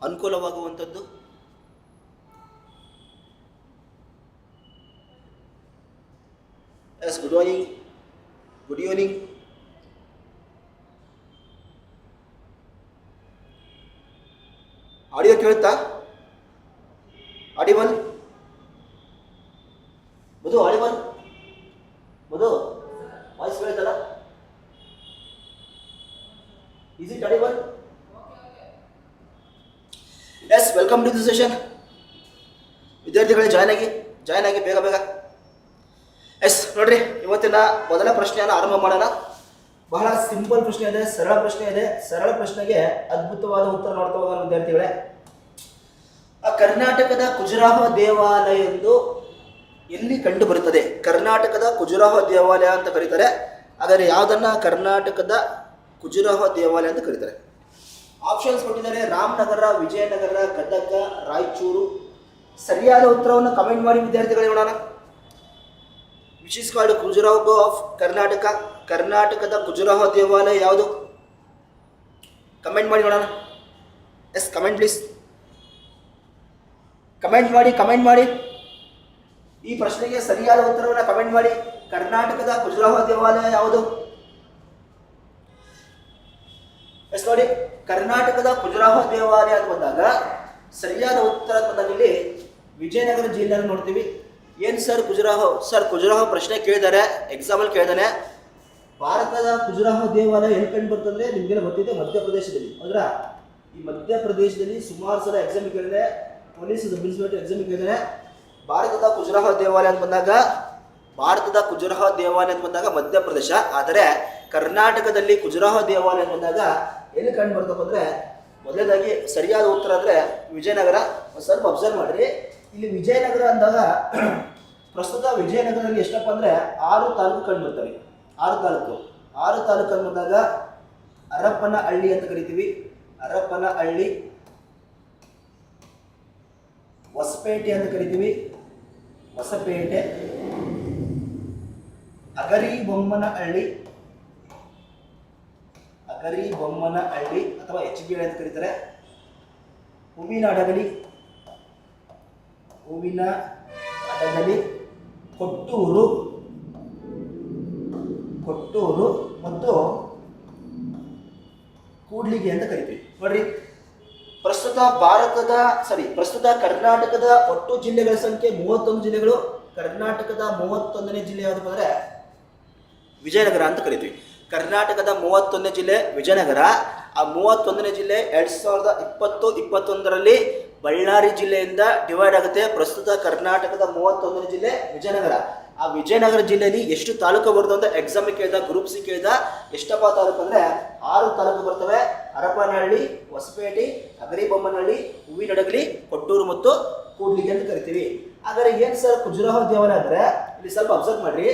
ಅನುಕೂಲವಾಗುವಂಥದ್ದು? Yes good morning good evening audio ಕೇಳುತ್ತಾ? Audible Madhu audible Madhu voice ಕೇಳುತ್ತಲ್ಲ is it audible yes welcome to the session ವಿದ್ಯಾರ್ಥಿಗಳೇ join ಆಗಿ join ಆಗಿ ಬೇಗ ಬೇಗ. S ನೋಡ್ರಿ, ಇವತ್ತಿನ ಮೊದಲ ಪ್ರಶ್ನೆಯನ್ನು ಆರಂಭ ಮಾಡೋಣ. ಬಹಳ ಸಿಂಪಲ್ ಪ್ರಶ್ನೆ ಇದೆ, ಸರಳ ಪ್ರಶ್ನೆ ಇದೆ. ಸರಳ ಪ್ರಶ್ನೆಗೆ ಅದ್ಭುತವಾದ ಉತ್ತರ ನೋಡ್ತಾ ಹೋಗೋಣ ವಿದ್ಯಾರ್ಥಿಗಳೇ. ಆ ಕರ್ನಾಟಕದ ಖುಜುರಾಹ ದೇವಾಲಯ ಎಂದು ಎಲ್ಲಿ ಕಂಡು ಬರುತ್ತದೆ ಕರ್ನಾಟಕದ ಖುಜುರಾಹ ದೇವಾಲಯ ಅಂತ ಕರೀತಾರೆ. ಆದರೆ ಯಾವುದನ್ನ ಕರ್ನಾಟಕದ ಖುಜುರಾಹ ದೇವಾಲಯ ಅಂತ ಕರೀತಾರೆ? ಆಪ್ಷನ್ಸ್ ಕೊಟ್ಟಿದ್ದಾರೆ. ರಾಮನಗರ, ವಿಜಯನಗರ, ಗದಗ, ರಾಯಚೂರು. ಸರಿಯಾದ ಉತ್ತರವನ್ನು ಕಮೆಂಟ್ ಮಾಡಿ ವಿದ್ಯಾರ್ಥಿಗಳೇ ನೋಡೋಣ. Which is called Khajuraho of Karnataka ಕರ್ನಾಟಕದ ಖುಜುರಾಹೋ ದೇವಾಲಯ ಯಾವುದು? ಕಮೆಂಟ್ ಮಾಡಿ ನೋಡೋಣ. ಎಸ್ ಕಮೆಂಟ್ ಪ್ಲೀಸ್ ಕಮೆಂಟ್ ಮಾಡಿ ಕಮೆಂಟ್ ಮಾಡಿ. ಈ ಪ್ರಶ್ನೆಗೆ ಸರಿಯಾದ ಉತ್ತರವನ್ನು ಕಮೆಂಟ್ ಮಾಡಿ. ಕರ್ನಾಟಕದ ಖುಜುರಾಹೋ ದೇವಾಲಯ ಯಾವುದು? ಎಸ್ ನೋಡಿ ಕರ್ನಾಟಕದ ಖುಜುರಾಹ ದೇವಾಲಯ ಅಂತ ಬಂದಾಗ ಸರಿಯಾದ ಉತ್ತರ ಅಂತ ಬಂದಾಗ ಇಲ್ಲಿ ವಿಜಯನಗರ ಜಿಲ್ಲೆಯನ್ನು ನೋಡ್ತೀವಿ. ಏನು ಸರ್ ಗುಜರಾಹ ಸರ್ ಖುಜುರಾಹ ಪ್ರಶ್ನೆ ಕೇಳಿದ್ದಾರೆ. ಎಕ್ಸಾಂಪಲ್ ಕೇಳಿದಾನೆ ಭಾರತದ ಖುಜುರಾಹ ದೇವಾಲಯ ಎಲ್ಲಿ ಕಂಡು ಬರ್ತಂದ್ರೆ ನಿಮಗೆಲ್ಲ ಗೊತ್ತಿದೆ ಮಧ್ಯಪ್ರದೇಶದಲ್ಲಿ. ಹೌದ್ರಾ? ಈ ಮಧ್ಯಪ್ರದೇಶದಲ್ಲಿ ಸುಮಾರು ಸಲ ಎಕ್ಸಾಮ್ ಕೇಳಿದೆ. ಪೊಲೀಸ್ ಇನ್ಸ್ಪೆಕ್ಟರ್ ಎಕ್ಸಾಮ್ ಕೇಳಿದಾನೆ ಭಾರತದ ಖುಜುರಾಹ ದೇವಾಲಯ ಅಂತ ಬಂದಾಗ, ಭಾರತದ ಖುಜುರಾಹ ದೇವಾಲಯ ಅಂತ ಬಂದಾಗ ಮಧ್ಯಪ್ರದೇಶ. ಆದರೆ ಕರ್ನಾಟಕದಲ್ಲಿ ಗುಜರಾಹ ದೇವಾಲಯ ಬಂದಾಗ ಎಲ್ಲಿ ಕಂಡು ಬರ್ತಪ್ಪ ಅಂದರೆ ಮೊದಲನೇದಾಗಿ ಸರಿಯಾದ ಉತ್ತರ ಅಂದರೆ ವಿಜಯನಗರ. ಸ್ವಲ್ಪ ಅಬ್ಸರ್ವ್ ಮಾಡ್ರಿ. ಇಲ್ಲಿ ವಿಜಯನಗರ ಅಂದಾಗ ಪ್ರಸ್ತುತ ವಿಜಯನಗರದಲ್ಲಿ ಎಷ್ಟಪ್ಪ ಅಂದ್ರೆ ಆರು ತಾಲೂಕು ಕಂಡು ಬರ್ತವೆ. ಆರು ತಾಲೂಕು. ಆರು ತಾಲೂಕು ಬಂದಾಗ ಅರಪ್ಪನ ಹಳ್ಳಿ ಅಂತ ಕರಿತೀವಿ. ಅರಪ್ಪನ ಹಳ್ಳಿ ಹೊಸಪೇಟೆ ಅಂತ ಕರಿತೀವಿ. ಹೊಸಪೇಟೆ ಅಗರಿ ಬೊಮ್ಮನ ಹಳ್ಳಿ ಅಗರಿ ಬೊಮ್ಮನ ಹಳ್ಳಿ ಅಥವಾ ಎಚ್ ಬಿ ಅಂತ ಕರೀತಾರೆ. ಹೂವಿನ ಅಡಗಲಿ ಹೂವಿನ ಅಡಗಲಿ ಕೊಟ್ಟೂರು ಕೊಟ್ಟೂರು ಮತ್ತು ಕೂಡ್ಲಿಗೆ ಅಂತ ಕರಿತೀವಿ. ನೋಡ್ರಿ. ಪ್ರಸ್ತುತ ಭಾರತದ ಸಾರಿ ಪ್ರಸ್ತುತ ಕರ್ನಾಟಕದ ಒಟ್ಟು ಜಿಲ್ಲೆಗಳ ಸಂಖ್ಯೆ ಮೂವತ್ತೊಂದು ಜಿಲ್ಲೆಗಳು. ಕರ್ನಾಟಕದ ಮೂವತ್ತೊಂದನೇ ಜಿಲ್ಲೆ ಯಾವುದು ಅಂದರೆ ವಿಜಯನಗರ ಅಂತ ಕರಿತೀವಿ. ಕರ್ನಾಟಕದ ಮೂವತ್ತೊಂದನೇ ಜಿಲ್ಲೆ ವಿಜಯನಗರ. ಆ ಮೂವತ್ತೊಂದನೇ ಜಿಲ್ಲೆ ಎರಡು ಸಾವಿರದ ಇಪ್ಪತ್ತು, ಇಪ್ಪತ್ತೊಂದರಲ್ಲಿ ಬಳ್ಳಾರಿ ಜಿಲ್ಲೆಯಿಂದ ಡಿವೈಡ್ ಆಗುತ್ತೆ. ಪ್ರಸ್ತುತ ಕರ್ನಾಟಕದ ಮೂವತ್ತೊಂದನೇ ಜಿಲ್ಲೆ ವಿಜಯನಗರ. ಆ ವಿಜಯನಗರ ಜಿಲ್ಲೆಯಲ್ಲಿ ಎಷ್ಟು ತಾಲೂಕು ಬರ್ತವೆ ಅಂತ ಎಕ್ಸಾಮ್ ಕೇಳಿದ ಗ್ರೂಪ್ ಸಿ ಕೇಳಿದ, ಎಷ್ಟಪ್ಪ ತಾಲೂಕು ಅಂದ್ರೆ ಆರು ತಾಲೂಕು ಬರ್ತವೆ. ಹರಪನಹಳ್ಳಿ, ಹೊಸಪೇಟೆ, ಅಗರಿಬೊಮ್ಮನಹಳ್ಳಿ, ಹೂವಿನಡಗಲಿ, ಕೊಟ್ಟೂರು ಮತ್ತು ಕೂಡ್ಲಿಗೆ ಅಂತ ಕರಿತೀವಿ. ಹಾಗಾದ್ರೆ ಏನ್ ಸರ್ ಖುಜುರಾಹೋ ದೇವಾಲಯ ಅಂದ್ರೆ, ಇಲ್ಲಿ ಸ್ವಲ್ಪ ಅಬ್ಸರ್ವ್ ಮಾಡ್ರಿ.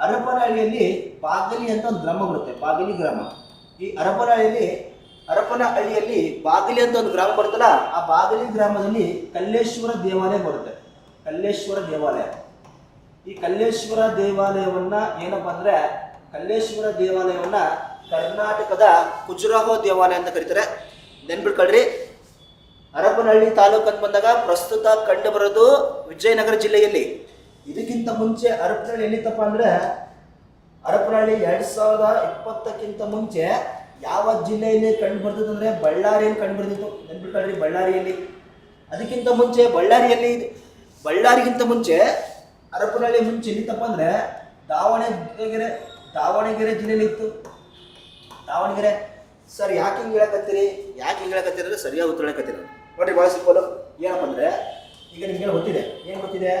ಹರಪನಹಳ್ಳಿಯಲ್ಲಿ ಬಾಗಲಿ ಅಂತ ಒಂದು ಗ್ರಾಮ ಬರುತ್ತೆ, ಬಾಗಲಿ ಗ್ರಾಮ. ಈ ಹರಪನಹಳ್ಳಿಯಲ್ಲಿ ಹರಪನಹಳ್ಳಿಯಲ್ಲಿ ಬಾಗಲಿ ಅಂತ ಒಂದು ಗ್ರಾಮ ಬರುತ್ತಲ್ಲ, ಆ ಬಾಗಲಿ ಗ್ರಾಮದಲ್ಲಿ ಕಲ್ಲೇಶ್ವರ ದೇವಾಲಯ ಬರುತ್ತೆ. ಕಲ್ಲೇಶ್ವರ ದೇವಾಲಯ. ಈ ಕಲ್ಲೇಶ್ವರ ದೇವಾಲಯವನ್ನ ಏನಪ್ಪ ಅಂದ್ರೆ, ಕಲ್ಲೇಶ್ವರ ದೇವಾಲಯವನ್ನ ಕರ್ನಾಟಕದ ಖುಜುರಾಹೋ ದೇವಾಲಯ ಅಂತ ಕರೀತಾರೆ. ನೆನ್ಬಿಟ್ಕೊಳ್ರಿ ಹರಪನಹಳ್ಳಿ ಅಂತ ಬಂದಾಗ ಪ್ರಸ್ತುತ ಕಂಡು ಬರೋದು ವಿಜಯನಗರ ಜಿಲ್ಲೆಯಲ್ಲಿ. ಇದಕ್ಕಿಂತ ಮುಂಚೆ ಹರಪನಹಳ್ಳಿ ಎಲ್ಲಿತ್ತಪ್ಪ ಅಂದ್ರೆ ಹರಪನಹಳ್ಳಿ ಎರಡ್ ಸಾವಿರದ ಇಪ್ಪತ್ತಕ್ಕಿಂತ ಮುಂಚೆ ಯಾವ ಜಿಲ್ಲೆಯಲ್ಲಿ ಕಂಡು ಬರ್ತಿತ್ತು ಅಂದ್ರೆ ಬಳ್ಳಾರಿಯಲ್ಲಿ ಕಂಡು ಬರ್ತಿತ್ತು ಬಳ್ಳಾರಿಯಲ್ಲಿ. ಅದಕ್ಕಿಂತ ಮುಂಚೆ ಬಳ್ಳಾರಿಯಲ್ಲಿ ಬಳ್ಳಾರಿಗಿಂತ ಮುಂಚೆ ಹರಪನಹಳ್ಳಿ ಮುಂಚೆ ಎಲ್ಲಿತ್ತಪ್ಪ ಅಂದ್ರೆ ದಾವಣಗೆರೆ ದಾವಣಗೆರೆ ಜಿಲ್ಲೆಯಲ್ಲಿ ಇತ್ತು. ದಾವಣಗೆರೆ. ಸರ್, ಯಾಕೆ ಹಿಂಗೆ ಹೇಳಕತ್ತೀರಿ? ಯಾಕೆ ಹಿಂಗೆ ಹೇಳಕತ್ತೀರಿ ಸರಿಯಾದ ಉತ್ತರ ಹೇಳಕತ್ತೀರಿ ನೋಡ್ರಿ ಭಾಳ ಸಿಂಪಲ್ ಏನಪ್ಪ ಅಂದ್ರೆ, ಈಗ ನಿಮ್ಗೆ ಗೊತ್ತಿದೆ? ಏನು ಗೊತ್ತಿದೆ?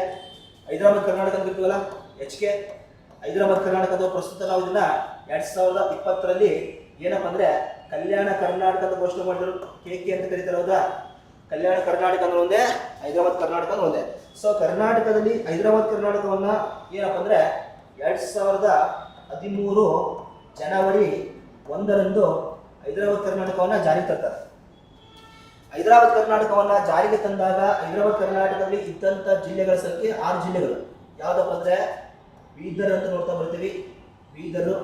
ಹೈದರಾಬಾದ್ ಕರ್ನಾಟಕ ಅಂತ ಇರ್ತೀವಲ್ಲ ಎಚ್ ಕೆ ಹೈದರಾಬಾದ್ ಕರ್ನಾಟಕದ ಪ್ರಸ್ತುತ ನಾವು ಇದನ್ನ ಎರಡ್ ಸಾವಿರದ ಇಪ್ಪತ್ತರಲ್ಲಿ ಏನಪ್ಪ ಅಂದ್ರೆ, ಕಲ್ಯಾಣ ಕರ್ನಾಟಕ ಅಂತ ಘೋಷಣೆ ಮಾಡಿದ್ರು. ಕೆ ಕೆ ಅಂತ ಕರೀತಾರೆ, ಹೌದಾ? ಕಲ್ಯಾಣ ಕರ್ನಾಟಕ ಅಂದ್ರೆ ಒಂದೇ, ಹೈದರಾಬಾದ್, ಕರ್ನಾಟಕ ಅಂದ್ರೆ ಒಂದೇ. ಸೊ ಕರ್ನಾಟಕದಲ್ಲಿ ಹೈದರಾಬಾದ್, ಕರ್ನಾಟಕವನ್ನ ಏನಪ್ಪ ಅಂದ್ರೆ, ಎರಡ್ ಸಾವಿರದ ಹದಿಮೂರು ಜನವರಿ ಒಂದರಂದು ಹೈದರಾಬಾದ್, ಕರ್ನಾಟಕವನ್ನ ಜಾರಿಗೆ ತರ್ತಾರೆ. ಹೈದರಾಬಾದ್ ಕರ್ನಾಟಕವನ್ನ ಜಾರಿಗೆ ತಂದಾಗ ಹೈದರಾಬಾದ್ ಕರ್ನಾಟಕದಲ್ಲಿ ಇದ್ದಂಥ ಜಿಲ್ಲೆಗಳ ಸಂಖ್ಯೆ ಆರು ಜಿಲ್ಲೆಗಳು. ಯಾವುದಪ್ಪ ಅಂದ್ರೆ ಬೀದರ್ ಅಂತ ನೋಡ್ತಾ ಬರ್ತೀವಿ. ಬೀದರು,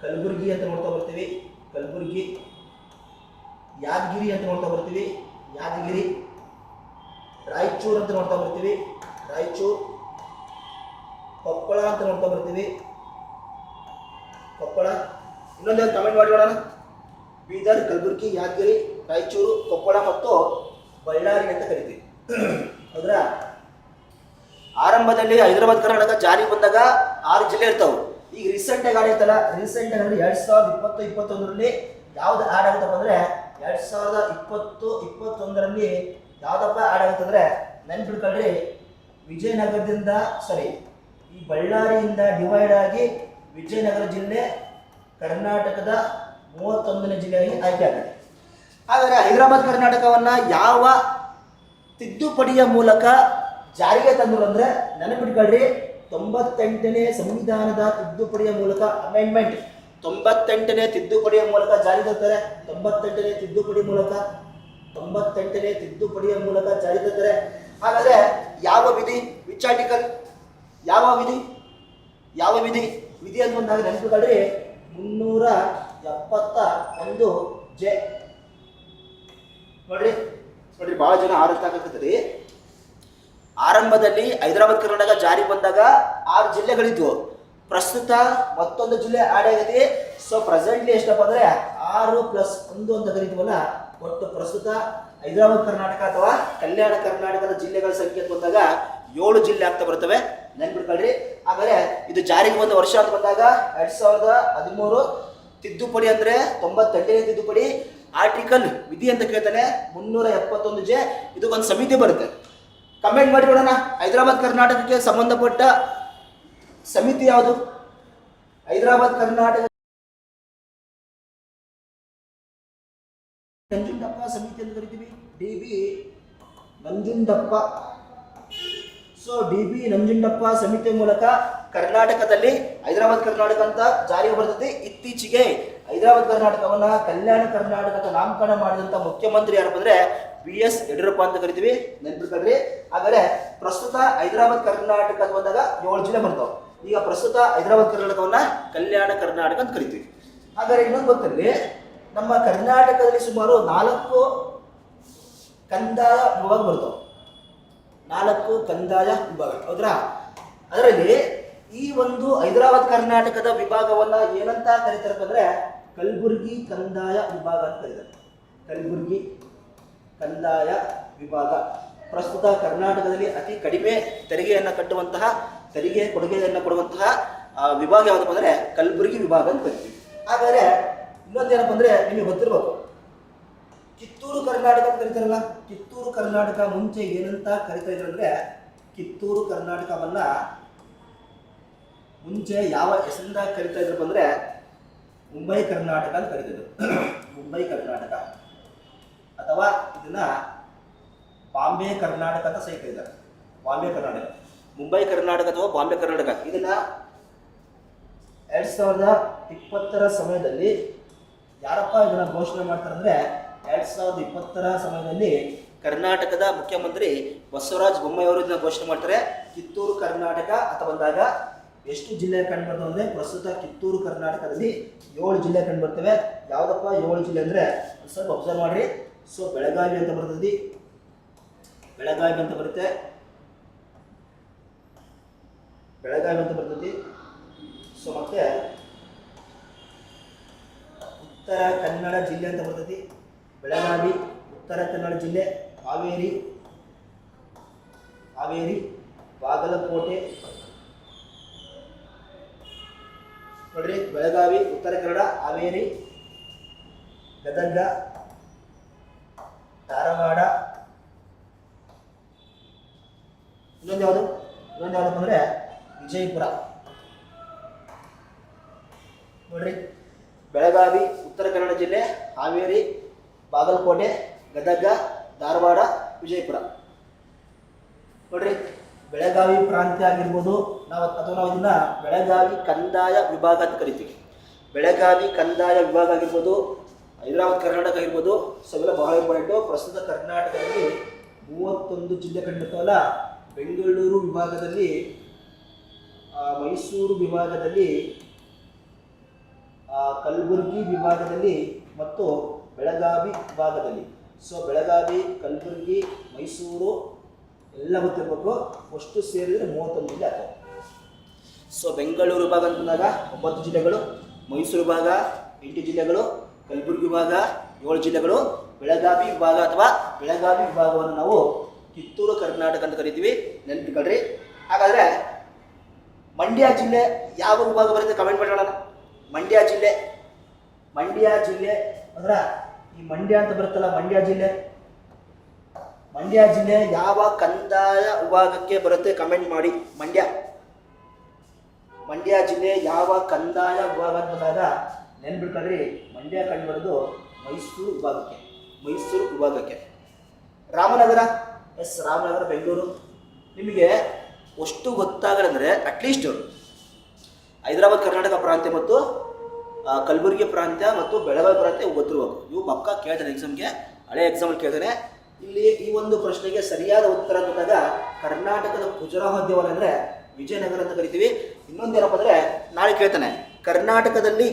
ಕಲಬುರಗಿ ಅಂತ ನೋಡ್ತಾ ಬರ್ತೀವಿ. ಕಲಬುರಗಿ, ಯಾದಗಿರಿ ಅಂತ ನೋಡ್ತಾ ಬರ್ತೀವಿ. ಯಾದಗಿರಿ, ರಾಯಚೂರು ಅಂತ ನೋಡ್ತಾ ಬರ್ತೀವಿ. ರಾಯಚೂರು, ಕೊಪ್ಪಳ ಅಂತ ನೋಡ್ತಾ ಬರ್ತೀವಿ. ಕೊಪ್ಪಳ ಇನ್ನೊಂದು ಮಾಡಿ ನೋಡೋಣ? ಬೀದರ್, ಕಲಬುರಗಿ, ಯಾದಗಿರಿ ರಾಯಚೂರು, ಕೊಪ್ಪಳ ಮತ್ತು ಬಳ್ಳಾರಿ ಅಂತ ಕರಿತೀವಿ. ಹೌದ್ರಾ? ಆರಂಭದಲ್ಲಿ ಹೈದರಾಬಾದ್, ಕರ್ನಾಟಕ ಜಾರಿ ಬಂದಾಗ ಆರು ಜಿಲ್ಲೆ ಇರ್ತಾವೆ. ಈಗ ರೀಸೆಂಟ್ ಆಗಿ ಆಡಿರ್ತಲ್ಲ ರೀಸೆಂಟ್ ಆಗಿ ಎರಡ್ ಸಾವಿರದ ಇಪ್ಪತ್ತು, ಇಪ್ಪತ್ತೊಂದರಲ್ಲಿ ಯಾವ್ದು ಆಡ್ ಆಗುತ್ತಪ್ಪ ಅಂದ್ರೆ ಎರಡ್ ಸಾವಿರದ ಇಪ್ಪತ್ತು, ಇಪ್ಪತ್ತೊಂದರಲ್ಲಿ ಯಾವ್ದಪ್ಪ ಆಡ್ ಆಗುತ್ತೆ ಅಂದ್ರೆ ನೆನ್ಪಿಡ್ಕೊಳ್ರಿ ವಿಜಯನಗರದಿಂದ ಸಾರಿ ಈ ಬಳ್ಳಾರಿಯಿಂದ ಡಿವೈಡ್ ಆಗಿ ವಿಜಯನಗರ ಜಿಲ್ಲೆ ಕರ್ನಾಟಕದ ಮೂವತ್ತೊಂದನೇ ಜಿಲ್ಲೆಯಾಗಿ ಆಯ್ಕೆ ಆಗಿದೆ. ಆದರೆ ಹೈದರಾಬಾದ್ ಕರ್ನಾಟಕವನ್ನ ಯಾವ ತಿದ್ದುಪಡಿಯ ಮೂಲಕ ಜಾರಿಗೆ ತಂದರು ಅಂದ್ರೆ ನೆನಪಿಟ್ಕೊಳ್ರಿ ತೊಂಬತ್ತೆಂಟನೇ ಸಂವಿಧಾನದ ತಿದ್ದುಪಡಿಯ ಮೂಲಕ ಅಮೆಂಡ್ಮೆಂಟ್ ತೊಂಬತ್ತೆಂಟನೇ ತಿದ್ದುಪಡಿಯ ಮೂಲಕ ಜಾರಿ ತರ್ತಾರೆ, ತೊಂಬತ್ತೆಂಟನೇ ತಿದ್ದುಪಡಿ ಮೂಲಕ, ತೊಂಬತ್ತೆಂಟನೇ ತಿದ್ದುಪಡಿಯ ಮೂಲಕ ಜಾರಿ ತರ್ತಾರೆ. ಹಾಗಾದ್ರೆ ಯಾವ ವಿಧಿ ವಿಚ್ ಆರ್ಟಿಕಲ್ ಯಾವ ವಿಧಿ ಯಾವ ವಿಧಿ ವಿಧಿ ಅಂತ ಬಂದಾಗ ನೆನಪಿಟ್ಕೊಳ್ರಿ, ಮುನ್ನೂರ ಎಪ್ಪತ್ತ ಒಂದು ಜೆ ನೋಡ್ರಿ ನೋಡ್ರಿ ಬಹಳ ಜನ ಆರೋಗ್ಯ ಆರಂಭದಲ್ಲಿ ಹೈದರಾಬಾದ್, ಕರ್ನಾಟಕ ಜಾರಿ ಬಂದಾಗ ಆರು ಜಿಲ್ಲೆಗಳಿದ್ವು. ಪ್ರಸ್ತುತ ಮತ್ತೊಂದು ಜಿಲ್ಲೆ ಆಡ್ ಆಗೈತಿ ಸೊ ಪ್ರೆಸೆಂಟ್ಲಿ ಎಷ್ಟಪ್ಪ ಅಂದ್ರೆ ಆರು ಪ್ಲಸ್ ಒಂದು ಅಂತ ಕರಿತೀವಲ್ಲ, ಒಟ್ಟು ಪ್ರಸ್ತುತ ಹೈದರಾಬಾದ್, ಕರ್ನಾಟಕ ಅಥವಾ ಕಲ್ಯಾಣ ಕರ್ನಾಟಕದ ಜಿಲ್ಲೆಗಳ ಸಂಖ್ಯೆ ಬಂದಾಗ ಏಳು ಜಿಲ್ಲೆ ಆಗ್ತಾ ಬರ್ತವೆ. ನೆನ್ಪಿಡ್ಕೊಳ್ರಿ ಆಮೇಲೆ ಇದು ಜಾರಿಗೆ ಬಂದ ವರ್ಷ ಅಂತ ಬಂದಾಗ ಎರಡ್ ಸಾವಿರದ ಹದಿಮೂರು ತಿದ್ದುಪಡಿ ಅಂದ್ರೆ ತೊಂಬತ್ತೆಂಟನೇ ತಿದ್ದುಪಡಿ. ಆರ್ಟಿಕಲ್ ವಿಧಿ ಅಂತ ಕೇಳ್ತಾನೆ ಮುನ್ನೂರ ಎಪ್ಪತ್ತೊಂದು ಜೆ ಇದು ಒಂದು ಸಮಿತಿ ಬರುತ್ತೆ. ಕಮೆಂಟ್ ಮಾಡಿ ನೋಡೋಣ ಹೈದರಾಬಾದ್ ಕರ್ನಾಟಕಕ್ಕೆ ಸಂಬಂಧಪಟ್ಟ ಸಮಿತಿ ಯಾವುದು? ಹೈದರಾಬಾದ್ ಕರ್ನಾಟಕ ನಂಜುಂಡಪ್ಪ ಸಮಿತಿ ಅಂತ ಕರಿತೀವಿ. D B Nanjundappa. So D B Nanjundappa ಸಮಿತಿ ಮೂಲಕ ಕರ್ನಾಟಕದಲ್ಲಿ ಹೈದರಾಬಾದ್ ಕರ್ನಾಟಕ ಅಂತ ಜಾರಿಗೆ ಬರ್ತದೆ. ಇತ್ತೀಚೆಗೆ ಹೈದರಾಬಾದ್ ಕರ್ನಾಟಕವನ್ನ ಕಲ್ಯಾಣ ಕರ್ನಾಟಕದ ನಾಮಕರಣ ಮಾಡಿದಂತ ಮುಖ್ಯಮಂತ್ರಿ ಯಾರಪ್ಪ ಅಂದ್ರೆ ಬಿ ಎಸ್ ಯಡಿಯೂರಪ್ಪ ಅಂತ ಕರಿತೀವಿ. ನೆನ್ಪಿಟ್ಕೊಳ್ರಿ ಆದರೆ ಪ್ರಸ್ತುತ ಹೈದರಾಬಾದ್ ಕರ್ನಾಟಕ ಅಂತ ಬಂದಾಗ ಏಳು ಜಿಲ್ಲೆ ಬರ್ತಾವೆ ಈಗ ಪ್ರಸ್ತುತ ಹೈದರಾಬಾದ್ ಕರ್ನಾಟಕವನ್ನ ಕಲ್ಯಾಣ ಕರ್ನಾಟಕ ಅಂತ ಕರಿತೀವಿ. ಹಾಗಾದ್ರೆ ಇನ್ನೊಂದು ಗೊತ್ತಲ್ಲಿ, ನಮ್ಮ ಕರ್ನಾಟಕದಲ್ಲಿ ಸುಮಾರು ನಾಲ್ಕು ಕಂದಾಯ ವಿಭಾಗ ಬರ್ತಾವೆ. ನಾಲ್ಕು ಕಂದಾಯ ವಿಭಾಗ, ಹೌದ್ರಾ? ಅದರಲ್ಲಿ ಈ ಒಂದು ಹೈದರಾಬಾದ್ ಕರ್ನಾಟಕದ ವಿಭಾಗವನ್ನ ಏನಂತ ಕರೀತಾರಪ್ಪ ಅಂದ್ರೆ ಕಲಬುರ್ಗಿ ಕಂದಾಯ ವಿಭಾಗ ಅಂತ ಕರೀತಾರೆ. ಕಲಬುರ್ಗಿ ಕಂದಾಯ ವಿಭಾಗ. ಪ್ರಸ್ತುತ ಕರ್ನಾಟಕದಲ್ಲಿ ಅತಿ ಕಡಿಮೆ ತೆರಿಗೆಯನ್ನು ಕಟ್ಟುವಂತಹ, ತೆರಿಗೆ ಕೊಡುಗೆಯನ್ನು ಕೊಡುವಂತಹ ವಿಭಾಗ ಯಾವುದಪ್ಪ ಅಂದರೆ ಕಲಬುರ್ಗಿ ವಿಭಾಗ ಅಂತ ಕರಿತೀವಿ. ಹಾಗಾದರೆ ಇನ್ನೊಂದೇನಪ್ಪ ಅಂದರೆ ನಿಮಗೆ ಗೊತ್ತಿರಬೇಕು. ಕಿತ್ತೂರು ಕರ್ನಾಟಕ ಅಂತ ಕರಿತಾರಲ್ಲ, ಕಿತ್ತೂರು ಕರ್ನಾಟಕ ಮುಂಚೆ ಏನಂತ ಕರಿತಾ ಇದ್ರು ಅಂದರೆ ಕಿತ್ತೂರು ಕರ್ನಾಟಕವನ್ನು ಮುಂಚೆ ಯಾವ ಹೆಸರಿಂದ ಕರಿತಾ ಇದ್ರಪ್ಪ ಅಂದ್ರೆ ಮುಂಬೈ ಕರ್ನಾಟಕ ಅಂತ ಕರೀತಿದ್ರು. ಮುಂಬೈ ಕರ್ನಾಟಕ. ಅಥವಾ ಇದನ್ನ ಬಾಂಬೆ ಕರ್ನಾಟಕ ಅಂತ ಸಹಿತ ಇದ್ದಾರೆ. ಬಾಂಬೆ ಕರ್ನಾಟಕ. ಮುಂಬೈ ಕರ್ನಾಟಕ ಅಥವಾ ಬಾಂಬೆ ಕರ್ನಾಟಕ. ಇದನ್ನ ಎರಡ್ ಸಾವಿರದ ಇಪ್ಪತ್ತರ ಸಮಯದಲ್ಲಿ ಯಾರಪ್ಪ ಇದನ್ನ ಘೋಷಣೆ ಮಾಡ್ತಾರೆ ಅಂದ್ರೆ ಎರಡ್ ಸಾವಿರದ ಇಪ್ಪತ್ತರ ಸಮಯದಲ್ಲಿ ಕರ್ನಾಟಕದ ಮುಖ್ಯಮಂತ್ರಿ ಬಸವರಾಜ ಬೊಮ್ಮಾಯಿ ಅವರು ಇದನ್ನ ಘೋಷಣೆ ಮಾಡ್ತಾರೆ. ಕಿತ್ತೂರು ಕರ್ನಾಟಕ ಅಂತ ಬಂದಾಗ ಎಷ್ಟು ಜಿಲ್ಲೆ ಕಂಡು ಬರ್ತವೆ ಅಂದ್ರೆ ಪ್ರಸ್ತುತ ಕಿತ್ತೂರು ಕರ್ನಾಟಕದಲ್ಲಿ ಏಳು ಜಿಲ್ಲೆ ಕಂಡು ಬರ್ತವೆ. ಯಾವ್ದಪ್ಪ ಏಳು ಜಿಲ್ಲೆ ಅಂದ್ರೆ? ಸ್ವಲ್ಪ ಅಬ್ಸರ್ವ್ ಮಾಡ್ರಿ. ಸೊ ಬೆಳಗಾವಿ ಅಂತ ಬರ್ತದೆ. ಬೆಳಗಾವಿ ಅಂತ ಬರುತ್ತೆ. ಬೆಳಗಾವಿ ಅಂತ ಬರ್ತದೆ. ಸೊ ಮತ್ತೆ ಉತ್ತರ ಕನ್ನಡ ಜಿಲ್ಲೆ ಅಂತ ಬರ್ತೈತಿ ಬೆಳಗಾವಿ, ಉತ್ತರ ಕನ್ನಡ ಜಿಲ್ಲೆ, ಹಾವೇರಿ ಹಾವೇರಿ, ಬಾಗಲಕೋಟೆ ನೋಡ್ರಿ ಬೆಳಗಾವಿ, ಉತ್ತರ ಕನ್ನಡ, ಹಾವೇರಿ, ಗದಗ, ಧಾರವಾಡ. ಇನ್ನೊಂದು ಯಾವುದು? ಇನ್ನೊಂದು ಯಾವ್ದಪ್ಪ ಅಂದ್ರೆ ವಿಜಯಪುರ. ನೋಡ್ರಿ. ಬೆಳಗಾವಿ, ಉತ್ತರ ಕನ್ನಡ ಜಿಲ್ಲೆ, ಹಾವೇರಿ, ಬಾಗಲಕೋಟೆ, ಗದಗ, ಧಾರವಾಡ, ವಿಜಯಪುರ. ನೋಡ್ರಿ. ಬೆಳಗಾವಿ ಪ್ರಾಂತ್ಯ ಆಗಿರ್ಬೋದು, ನಾವು ಅಥವಾ ನಾವು ಇದನ್ನ ಬೆಳಗಾವಿ ಕಂದಾಯ ವಿಭಾಗ ಅಂತ ಕರಿತೀವಿ. ಬೆಳಗಾವಿ ಕಂದಾಯ ವಿಭಾಗ ಆಗಿರ್ಬೋದು, ಹೈದರಾಬಾದ್, ಕರ್ನಾಟಕ ಆಗಿರ್ಬೋದು, ಸೊ ಬಹಳ ಇಂಪಾರ್ಟೆಂಟು ಪ್ರಸ್ತುತ ಕರ್ನಾಟಕದಲ್ಲಿ ಮೂವತ್ತೊಂದು ಜಿಲ್ಲೆ ಕಂಡಿರ್ತಾವಲ್ಲ, ಬೆಂಗಳೂರು ವಿಭಾಗದಲ್ಲಿ ಮೈಸೂರು ವಿಭಾಗದಲ್ಲಿ ಕಲಬುರಗಿ ವಿಭಾಗದಲ್ಲಿ ಮತ್ತು ಬೆಳಗಾವಿ ವಿಭಾಗದಲ್ಲಿ. ಸೊ ಬೆಳಗಾವಿ, ಕಲಬುರಗಿ, ಮೈಸೂರು ಎಲ್ಲ ಗೊತ್ತಿರಬೇಕು. ಅಷ್ಟು ಸೇರಿದರೆ ಮೂವತ್ತೊಂದು ಜಿಲ್ಲೆ ಆಗ್ತದೆ ಸೊ ಬೆಂಗಳೂರು ಭಾಗ ಅಂತಂದಾಗ ಒಂಬತ್ತು ಜಿಲ್ಲೆಗಳು ಮೈಸೂರು ಭಾಗ ಎಂಟು ಜಿಲ್ಲೆಗಳು ಕಲಬುರಗಿ ವಿಭಾಗ ಏಳು ಜಿಲ್ಲೆಗಳು, ಬೆಳಗಾವಿ ವಿಭಾಗ ಅಥವಾ ಬೆಳಗಾವಿ ವಿಭಾಗವನ್ನು ನಾವು ಕಿತ್ತೂರು, ಕರ್ನಾಟಕ ಅಂತ ಕರಿತೀವಿ. ನೆನಪಿಕೊಳ್ರಿ ಹಾಗಾದರೆ ಮಂಡ್ಯ ಜಿಲ್ಲೆ ಯಾವ ವಿಭಾಗ ಬರುತ್ತೆ ಕಮೆಂಟ್ ಮಾಡೋಣ ಮಂಡ್ಯ ಜಿಲ್ಲೆ ಮಂಡ್ಯ ಜಿಲ್ಲೆ ಅಂದ್ರ ಈ ಮಂಡ್ಯ ಅಂತ ಬರುತ್ತಲ್ಲ, ಮಂಡ್ಯ ಜಿಲ್ಲೆ. ಮಂಡ್ಯ ಜಿಲ್ಲೆ ಯಾವ ಕಂದಾಯ ವಿಭಾಗಕ್ಕೆ ಬರುತ್ತೆ ಕಮೆಂಟ್ ಮಾಡಿ. ಮಂಡ್ಯ. ಮಂಡ್ಯ ಜಿಲ್ಲೆ ಯಾವ ಕಂದಾಯ ವಿಭಾಗ ಅಂತ ಬಂದಾಗ ನೆನ್ಬಿಡ್ಕೊಂಡ್ರಿ ಮಂಡ್ಯ ಕಂಡುಬರೋದು ಮೈಸೂರು ವಿಭಾಗಕ್ಕೆ. ಮೈಸೂರು ವಿಭಾಗಕ್ಕೆ. ರಾಮನಗರ? ಎಸ್, ರಾಮನಗರ, ಬೆಂಗಳೂರು. ನಿಮಗೆ ಅಷ್ಟು ಗೊತ್ತಾಗದಂದರೆ ಅಟ್ಲೀಸ್ಟ್ ಹೈದರಾಬಾದ್, ಕರ್ನಾಟಕ ಪ್ರಾಂತ್ಯ ಮತ್ತು ಕಲಬುರಗಿ ಪ್ರಾಂತ್ಯ ಮತ್ತು ಬೆಳಗಾವಿ ಪ್ರಾಂತ್ಯ ಗೊತ್ತಿರಬೇಕು. ಇವು ಪಕ್ಕ ಕೇಳ್ತಾರೆ ಎಕ್ಸಾಮ್ಗೆ ಹಳೆ ಎಕ್ಸಾಮಲ್ಲಿ ಕೇಳ್ತಾನೆ ಇಲ್ಲಿ ಈ ಒಂದು ಪ್ರಶ್ನೆಗೆ ಸರಿಯಾದ ಉತ್ತರ ಬಂದಾಗ ಕರ್ನಾಟಕದ ಖುಜರಾಹೋ ಅಂದರೆ ವಿಜಯನಗರ ಅಂತ ಕರಿತೀವಿ. ಇನ್ನೊಂದೇನಪ್ಪ ಅಂದರೆ ನಾಳೆ ಕೇಳ್ತಾನೆ. ಕರ್ನಾಟಕದಲ್ಲಿ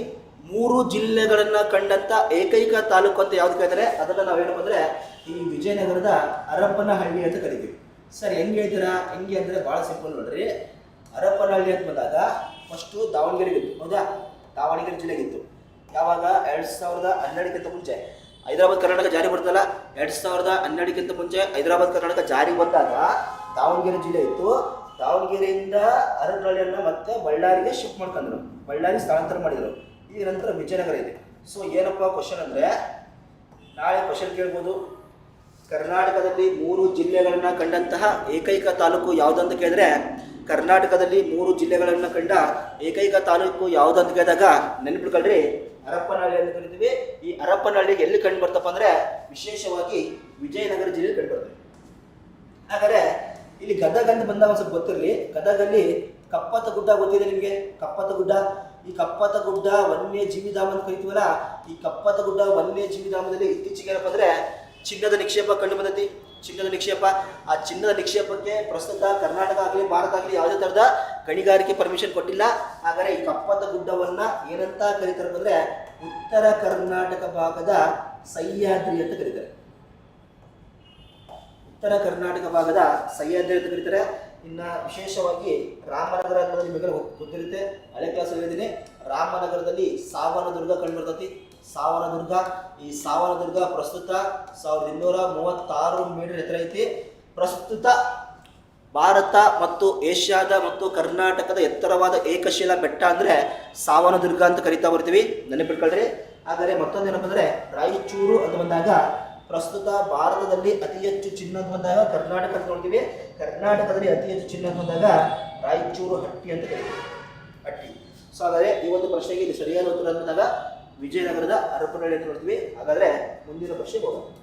ಮೂರು ಜಿಲ್ಲೆಗಳನ್ನು ಕಂಡಂತ ಏಕೈಕ ತಾಲೂಕು ಅಂತ ಯಾವ್ದು ಕೇಳ್ತಾರೆ? ಅದನ್ನು ನಾವೇನಪ್ಪ ಅಂದರೆ ಈ ವಿಜಯನಗರದ ಹರಪ್ಪನಹಳ್ಳಿ ಅಂತ ಕರಿತೀವಿ. ಸರ್, ಹೆಂಗೆ ಹೇಳ್ತೀರಾ? ಹೆಂಗೆ ಅಂದರೆ ಭಾಳ ಸಿಂಪಲ್ ನೋಡ್ರಿ. ಹರಪ್ಪನಹಳ್ಳಿ ಅಂತ ಬಂದಾಗ ಫಸ್ಟು ದಾವಣಗೆರೆಗಿತ್ತು ಹೌದಾ? ದಾವಣಗೆರೆ ಜಿಲ್ಲೆಗಿತ್ತು ಯಾವಾಗ? ಎರಡು ಸಾವಿರದ ಹನ್ನೆರಡಕ್ಕಿಂತ ಮುಂಚೆ. ಹೈದರಾಬಾದ್ ಕರ್ನಾಟಕ ಜಾರಿ ಬರ್ತಲ್ಲ ಎರಡ್ ಸಾವಿರದ ಹನ್ನೆರಡಕ್ಕಿಂತ ಮುಂಚೆ ಹೈದರಾಬಾದ್ ಕರ್ನಾಟಕ ಜಾರಿ ಬಂದಾಗ ದಾವಣಗೆರೆ ಜಿಲ್ಲೆ ಇತ್ತು. ದಾವಣಗೆರೆಯಿಂದ ಹರಪನಹಳ್ಳಿಯನ್ನು ಮತ್ತೆ ಬಳ್ಳಾರಿಗೆ ಶಿಫ್ಟ್ ಮಾಡ್ಕೊಂಡ್ರು ಬಳ್ಳಾರಿ ಸ್ಥಳಾಂತರ ಮಾಡಿದರು. ಈ ನಂತರ ವಿಜಯನಗರ ಇದೆ. ಸೊ ಏನಪ್ಪ ಕ್ವಶನ್ ಅಂದರೆ, ನಾಳೆ ಕ್ವಶನ್ ಕೇಳ್ಬೋದು. ಕರ್ನಾಟಕದಲ್ಲಿ ಮೂರು ಜಿಲ್ಲೆಗಳನ್ನು ಕಂಡಂತಹ ಏಕೈಕ ತಾಲೂಕು ಯಾವುದಂತ ಕೇಳಿದ್ರೆ, ಕರ್ನಾಟಕದಲ್ಲಿ ಮೂರು ಜಿಲ್ಲೆಗಳನ್ನು ಕಂಡ ಏಕೈಕ ತಾಲೂಕು ಯಾವುದಂತ ಕೇಳಿದಾಗ ನೆನಪಿಟ್ಕೊಳ್ರಿ. ಹರಪ್ಪನಹಳ್ಳಿ ಅಂತ ಕರಿತೀವಿ ಈ ಹರಪ್ಪನಹಳ್ಳಿ ಎಲ್ಲಿ ಕಂಡು ಬರ್ತಪ್ಪ ಅಂದ್ರೆ ವಿಶೇಷವಾಗಿ ವಿಜಯನಗರ ಜಿಲ್ಲೆಯಲ್ಲಿ ಕಂಡು ಬರ್ತದೆ. ಹಾಗಾದ್ರೆ ಇಲ್ಲಿ ಗದಗ ಅಂತ ಬಂದಾಗ ಸ್ವಲ್ಪ ಗೊತ್ತಿರಲಿ. ಗದಗಲ್ಲಿ ಕಪ್ಪತ ಗುಡ್ಡ ಗೊತ್ತಿದೆ ನಿಮಗೆ? ಕಪ್ಪತ ಗುಡ್ಡ. ಈ ಕಪ್ಪತ ಗುಡ್ಡ ವನ್ಯ ಜೀವಿಧಾಮ ಅಂತ ಕರಿತೀವಲ್ಲ, ಈ ಕಪ್ಪತ ಗುಡ್ಡ ವನ್ಯ ಜೀವಿಧಾಮದಲ್ಲಿ ಇತ್ತೀಚೆಗೆ ಏನಪ್ಪ ಅಂದ್ರೆ ಚಿನ್ನದ ನಿಕ್ಷೇಪ ಕಂಡು ಬಂದೈತಿ. ಚಿನ್ನದ ನಿಕ್ಷೇಪ. ಆ ಚಿನ್ನದ ನಿಕ್ಷೇಪಕ್ಕೆ ಪ್ರಸ್ತುತ ಕರ್ನಾಟಕ ಆಗಲಿ, ಭಾರತ ಆಗಲಿ ಯಾವುದೇ ಥರದ ಗಣಿಗಾರಿಕೆ ಪರ್ಮಿಷನ್ ಕೊಟ್ಟಿಲ್ಲ. ಆದರೆ ಈ ಕಪ್ಪದ ಗುಡ್ಡವನ್ನ ಏನಂತ ಕರೀತಾರೆ ಅಂದರೆ ಉತ್ತರ ಕರ್ನಾಟಕ ಭಾಗದ ಸಹ್ಯಾದ್ರಿ ಅಂತ ಕರೀತಾರೆ. ಉತ್ತರ ಕರ್ನಾಟಕ ಭಾಗದ ಸಹ್ಯಾದ್ರಿ ಅಂತ ಕರೀತಾರೆ. ಇನ್ನ ವಿಶೇಷವಾಗಿ ರಾಮನಗರ ನಿಮಗೆ ಗೊತ್- ಗೊತ್ತಿರುತ್ತೆ. ಹಳೆ ಕ್ಲಾಸ್ ಹೇಳಿದ್ದೀನಿ. ರಾಮನಗರದಲ್ಲಿ ಸಾವನದುರ್ಗ ಕಂಡು ಬರ್ತೈತಿ ಸಾವನದುರ್ಗ ಈ ಸಾವನದುರ್ಗ ಪ್ರಸ್ತುತ ಸಾವಿರದ ಇನ್ನೂರ ಮೂವತ್ತಾರು ಮೀಟರ್ ಎತ್ತರ ಐತಿ. ಪ್ರಸ್ತುತ ಭಾರತ ಮತ್ತು ಏಷ್ಯಾದ ಮತ್ತು ಕರ್ನಾಟಕದ ಎತ್ತರವಾದ ಏಕಶಿಲಾ ಬೆಟ್ಟ ಅಂದರೆ ಸಾವನದುರ್ಗ ಅಂತ ಕರಿತಾ ಬರ್ತೀವಿ. ನೆನಪಿಟ್ಕೊಳ್ರಿ. ಆದರೆ ಮತ್ತೊಂದು ಏನಪ್ಪ ಅಂದರೆ ರಾಯಚೂರು ಅಂತ ಬಂದಾಗ ಪ್ರಸ್ತುತ ಭಾರತದಲ್ಲಿ ಅತಿ ಹೆಚ್ಚು ಚಿನ್ನ ಬಂದಾಗ ಕರ್ನಾಟಕ ಅಂತ ನೋಡ್ತೀವಿ. ಕರ್ನಾಟಕದಲ್ಲಿ ಅತಿ ಹೆಚ್ಚು ಚಿನ್ನ ಬಂದಾಗ ರಾಯಚೂರು ಹಟ್ಟಿ ಅಂತ ಕರಿತೀವಿ. ಹಟ್ಟಿ. ಸೊ ಆದರೆ ಈ ಒಂದು ಪ್ರಶ್ನೆಗೆ ಇಲ್ಲಿ ಸರಿಯಾದ ಉತ್ತರ ಬಂದಾಗ ವಿಜಯನಗರದ ಅರಪನಹಳ್ಳಿ ನೋಡ್ತೀವಿ. ಹಾಗಾದ್ರೆ ಮುಂದಿನ ಪ್ರಶ್ನೆ ಹೋಗೋಣ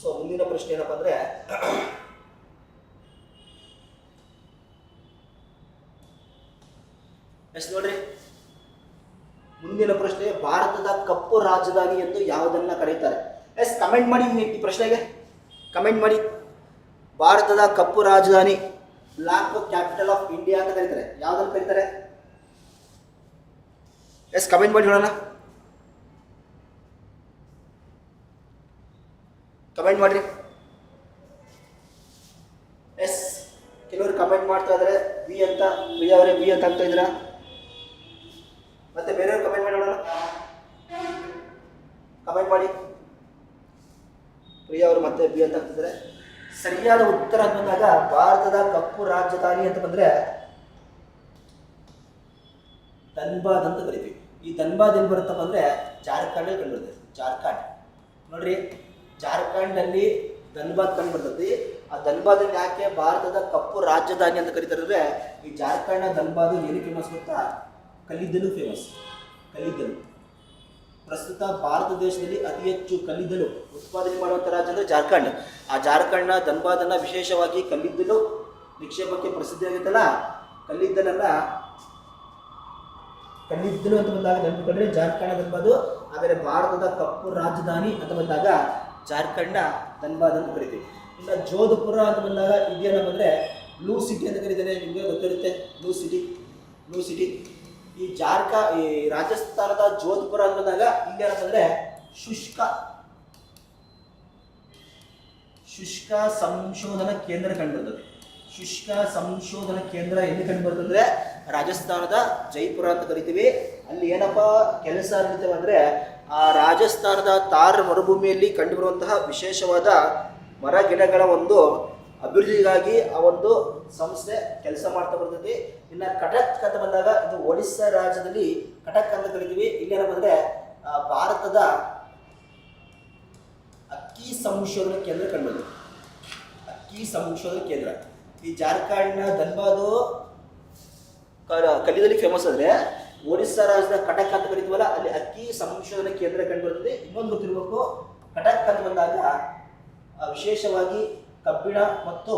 ಸೊ ಮುಂದಿನ ಪ್ರಶ್ನೆ ಏನಪ್ಪ ಅಂದ್ರೆ ಎಸ್ ನೋಡ್ರಿ. ಮುಂದಿನ ಪ್ರಶ್ನೆ, ಭಾರತದ ಕಪ್ಪು ರಾಜಧಾನಿ ಎಂದು ಯಾವುದನ್ನ ಕರೀತಾರೆ? ಎಸ್ ಕಮೆಂಟ್ ಮಾಡಿ ಈ ಪ್ರಶ್ನೆಗೆ. ಕಮೆಂಟ್ ಮಾಡಿ. ಭಾರತದ ಕಪ್ಪು ರಾಜಧಾನಿ ಬ್ಲಾಕ್ ಕ್ಯಾಪಿಟಲ್ ಆಫ್ ಇಂಡಿಯಾ ಅಂತ ಕರೀತಾರೆ. ಯಾವುದನ್ನು ಕರೀತಾರೆ? ಎಸ್ ಕಮೆಂಟ್ ಮಾಡಿ ನೋಡೋಣ ಕಮೆಂಟ್ ಮಾಡ್ರಿ ಎಸ್ ಕೆಲವರು ಕಮೆಂಟ್ ಮಾಡ್ತಾ ಇದ್ದಾರೆ ಬಿ ಅಂತ ಪ್ರಿಯಾ ಅವರೇ ಬಿ ಅಂತ ಆಗ್ತಾ ಇದ್ದೀರಾ ಮತ್ತೆ ಬೇರೆಯವ್ರು ಕಮೆಂಟ್ ಮಾಡಿ ನೋಡೋಣ ಕಮೆಂಟ್ ಮಾಡಿ ಪ್ರಿಯಾ ಅವರು ಮತ್ತೆ ಬಿ ಅಂತ ಆಗ್ತಿದ್ದಾರೆ ಸರಿಯಾದ ಉತ್ತರ ಅಂತ ಬಂದಾಗ ಭಾರತದ ಕಪ್ಪು ರಾಜಧಾನಿ ಅಂತ ಬಂದ್ರೆ ಧನ್ಬಾದ್ ಅಂತ ಕರಿತೀವಿ ಈ ಧನ್ಬಾದ್ ಎಲ್ಲಿ ಬರುತ್ತಪ್ಪ ಅಂದ್ರೆ ಜಾರ್ಖಂಡ್ ಕಂಡು ಬರ್ತದೆ ಜಾರ್ಖಂಡ್. ನೋಡ್ರಿ, ಜಾರ್ಖಂಡ್ ಅಲ್ಲಿ ಧನ್ಬಾದ್ ಕಂಡು ಬರ್ತದೆ ಆ ಧನ್ಬಾದ್ ಯಾಕೆ ಭಾರತದ ಕಪ್ಪು ರಾಜಧಾನಿ ಅಂತ ಕರೀತಾರೆ ಈ ಜಾರ್ಖಂಡ್ ಧನ್ಬಾದ್ ಏನು ಫೇಮಸ್ ಗೊತ್ತಾ? ಕಲ್ಲಿದ್ದಲು ಫೇಮಸ್ ಕಲ್ಲಿದ್ದಲು. ಪ್ರಸ್ತುತ ಭಾರತ ದೇಶದಲ್ಲಿ ಅತಿ ಹೆಚ್ಚು ಕಲ್ಲಿದ್ದಲು ಉತ್ಪಾದನೆ ಮಾಡುವಂಥ ರಾಜ್ಯ ಅಂದರೆ ಜಾರ್ಖಂಡ್. ಆ ಜಾರ್ಖಂಡ್ನ ಧನ್ಬಾದನ್ನು ವಿಶೇಷವಾಗಿ ಕಲ್ಲಿದ್ದಲು ನಿಕ್ಷೇಪಕ್ಕೆ ಪ್ರಸಿದ್ಧಿಯಾಗಿತ್ತಲ್ಲ? ಕಲ್ಲಿದ್ದಲನ್ನ ಕಲ್ಲಿದ್ದಲು ಅಂತ ಬಂದಾಗ ನೆನಪಿಕೊಂಡ್ರೆ ಜಾರ್ಖಂಡ್ ಧನ್ಬಾದು ಆದರೆ ಭಾರತದ ಕಪ್ಪು ರಾಜಧಾನಿ ಅಂತ ಬಂದಾಗ ಜಾರ್ಖಂಡ ಧನ್ಬಾದ್ ಅಂತ ಕರಿತೀವಿ. ಇನ್ನು ಜೋಧಪುರ ಅಂತ ಬಂದಾಗ ಇದೇನಪ್ಪ ಬಂದರೆ ಬ್ಲೂ ಸಿಟಿ ಅಂತ ಕರೀತಾರೆ, ನಿಮಗೆ ಗೊತ್ತಿರುತ್ತೆ ಬ್ಲೂ ಸಿಟಿ ಬ್ಲೂ ಸಿಟಿ. ಈ ಜಾರ್ಖ, ಈ ರಾಜಸ್ಥಾನದ ಜೋಧಪುರ ಅಂತ ಬಂದಾಗ ಇಲ್ಲಿ ಅಂದರೆ ಶುಷ್ಕ ಶುಷ್ಕ ಸಂಶೋಧನಾ ಕೇಂದ್ರ ಕಂಡುಬರ್ತದೆ ಶುಷ್ಕ ಸಂಶೋಧನಾ ಕೇಂದ್ರ ಎಲ್ಲಿ ಕಂಡುಬರ್ತದೆ ರಾಜಸ್ಥಾನದ ಜೈಪುರ ಅಂತ ಕರಿತೀವಿ. ಅಲ್ಲಿ ಏನಪ್ಪ ಕೆಲಸ ಅಂದ್ರೆ ಆ ರಾಜಸ್ಥಾನದ ತಾರ್ ಮರುಭೂಮಿಯಲ್ಲಿ ಕಂಡುಬರುವಂತಹ ವಿಶೇಷವಾದ ಮರ ಗಿಡಗಳ ಒಂದು ಅಭಿವೃದ್ಧಿಗಾಗಿ ಆ ಒಂದು ಸಂಸ್ಥೆ ಕೆಲಸ ಮಾಡ್ತಾ ಬರ್ತೈತಿ ಇನ್ನ ಕಟಕ್ ಅಂತ ಬಂದಾಗ ಇದು ಒಡಿಸ್ಸಾ ರಾಜ್ಯದಲ್ಲಿ ಕಟಕ್ ಅಂತ ಕರಿತೀವಿ. ಇಲ್ಲೇನಪ್ಪ ಅಂದರೆ ಭಾರತದ ಅಕ್ಕಿ ಸಂಶೋಧನಾ ಕೇಂದ್ರ ಕಂಡುಬಂತು ಅಕ್ಕಿ ಸಂಶೋಧನಾ ಕೇಂದ್ರ. ಈ ಜಾರ್ಖಂಡ್ನ ಧನ್ಬಾದು ಕಲಿದಲ್ಲಿ ಫೇಮಸ್ ಆದ್ರೆ, ಒರಿಸ್ಸಾ ರಾಜ್ಯದ ಕಟಕ್ ಅಂತ ಕರಿತೀವಲ್ಲ ಅಲ್ಲಿ ಅಕ್ಕಿ ಸಂಶೋಧನಾ ಕೇಂದ್ರ ಕಂಡುಬರುತ್ತದೆ ಇನ್ನೊಂದು ಗೊತ್ತಿರಬೇಕು, ಕಟಕ್ ಅಂತ ಬಂದಾಗ ವಿಶೇಷವಾಗಿ ಕಬ್ಬಿಣ ಮತ್ತು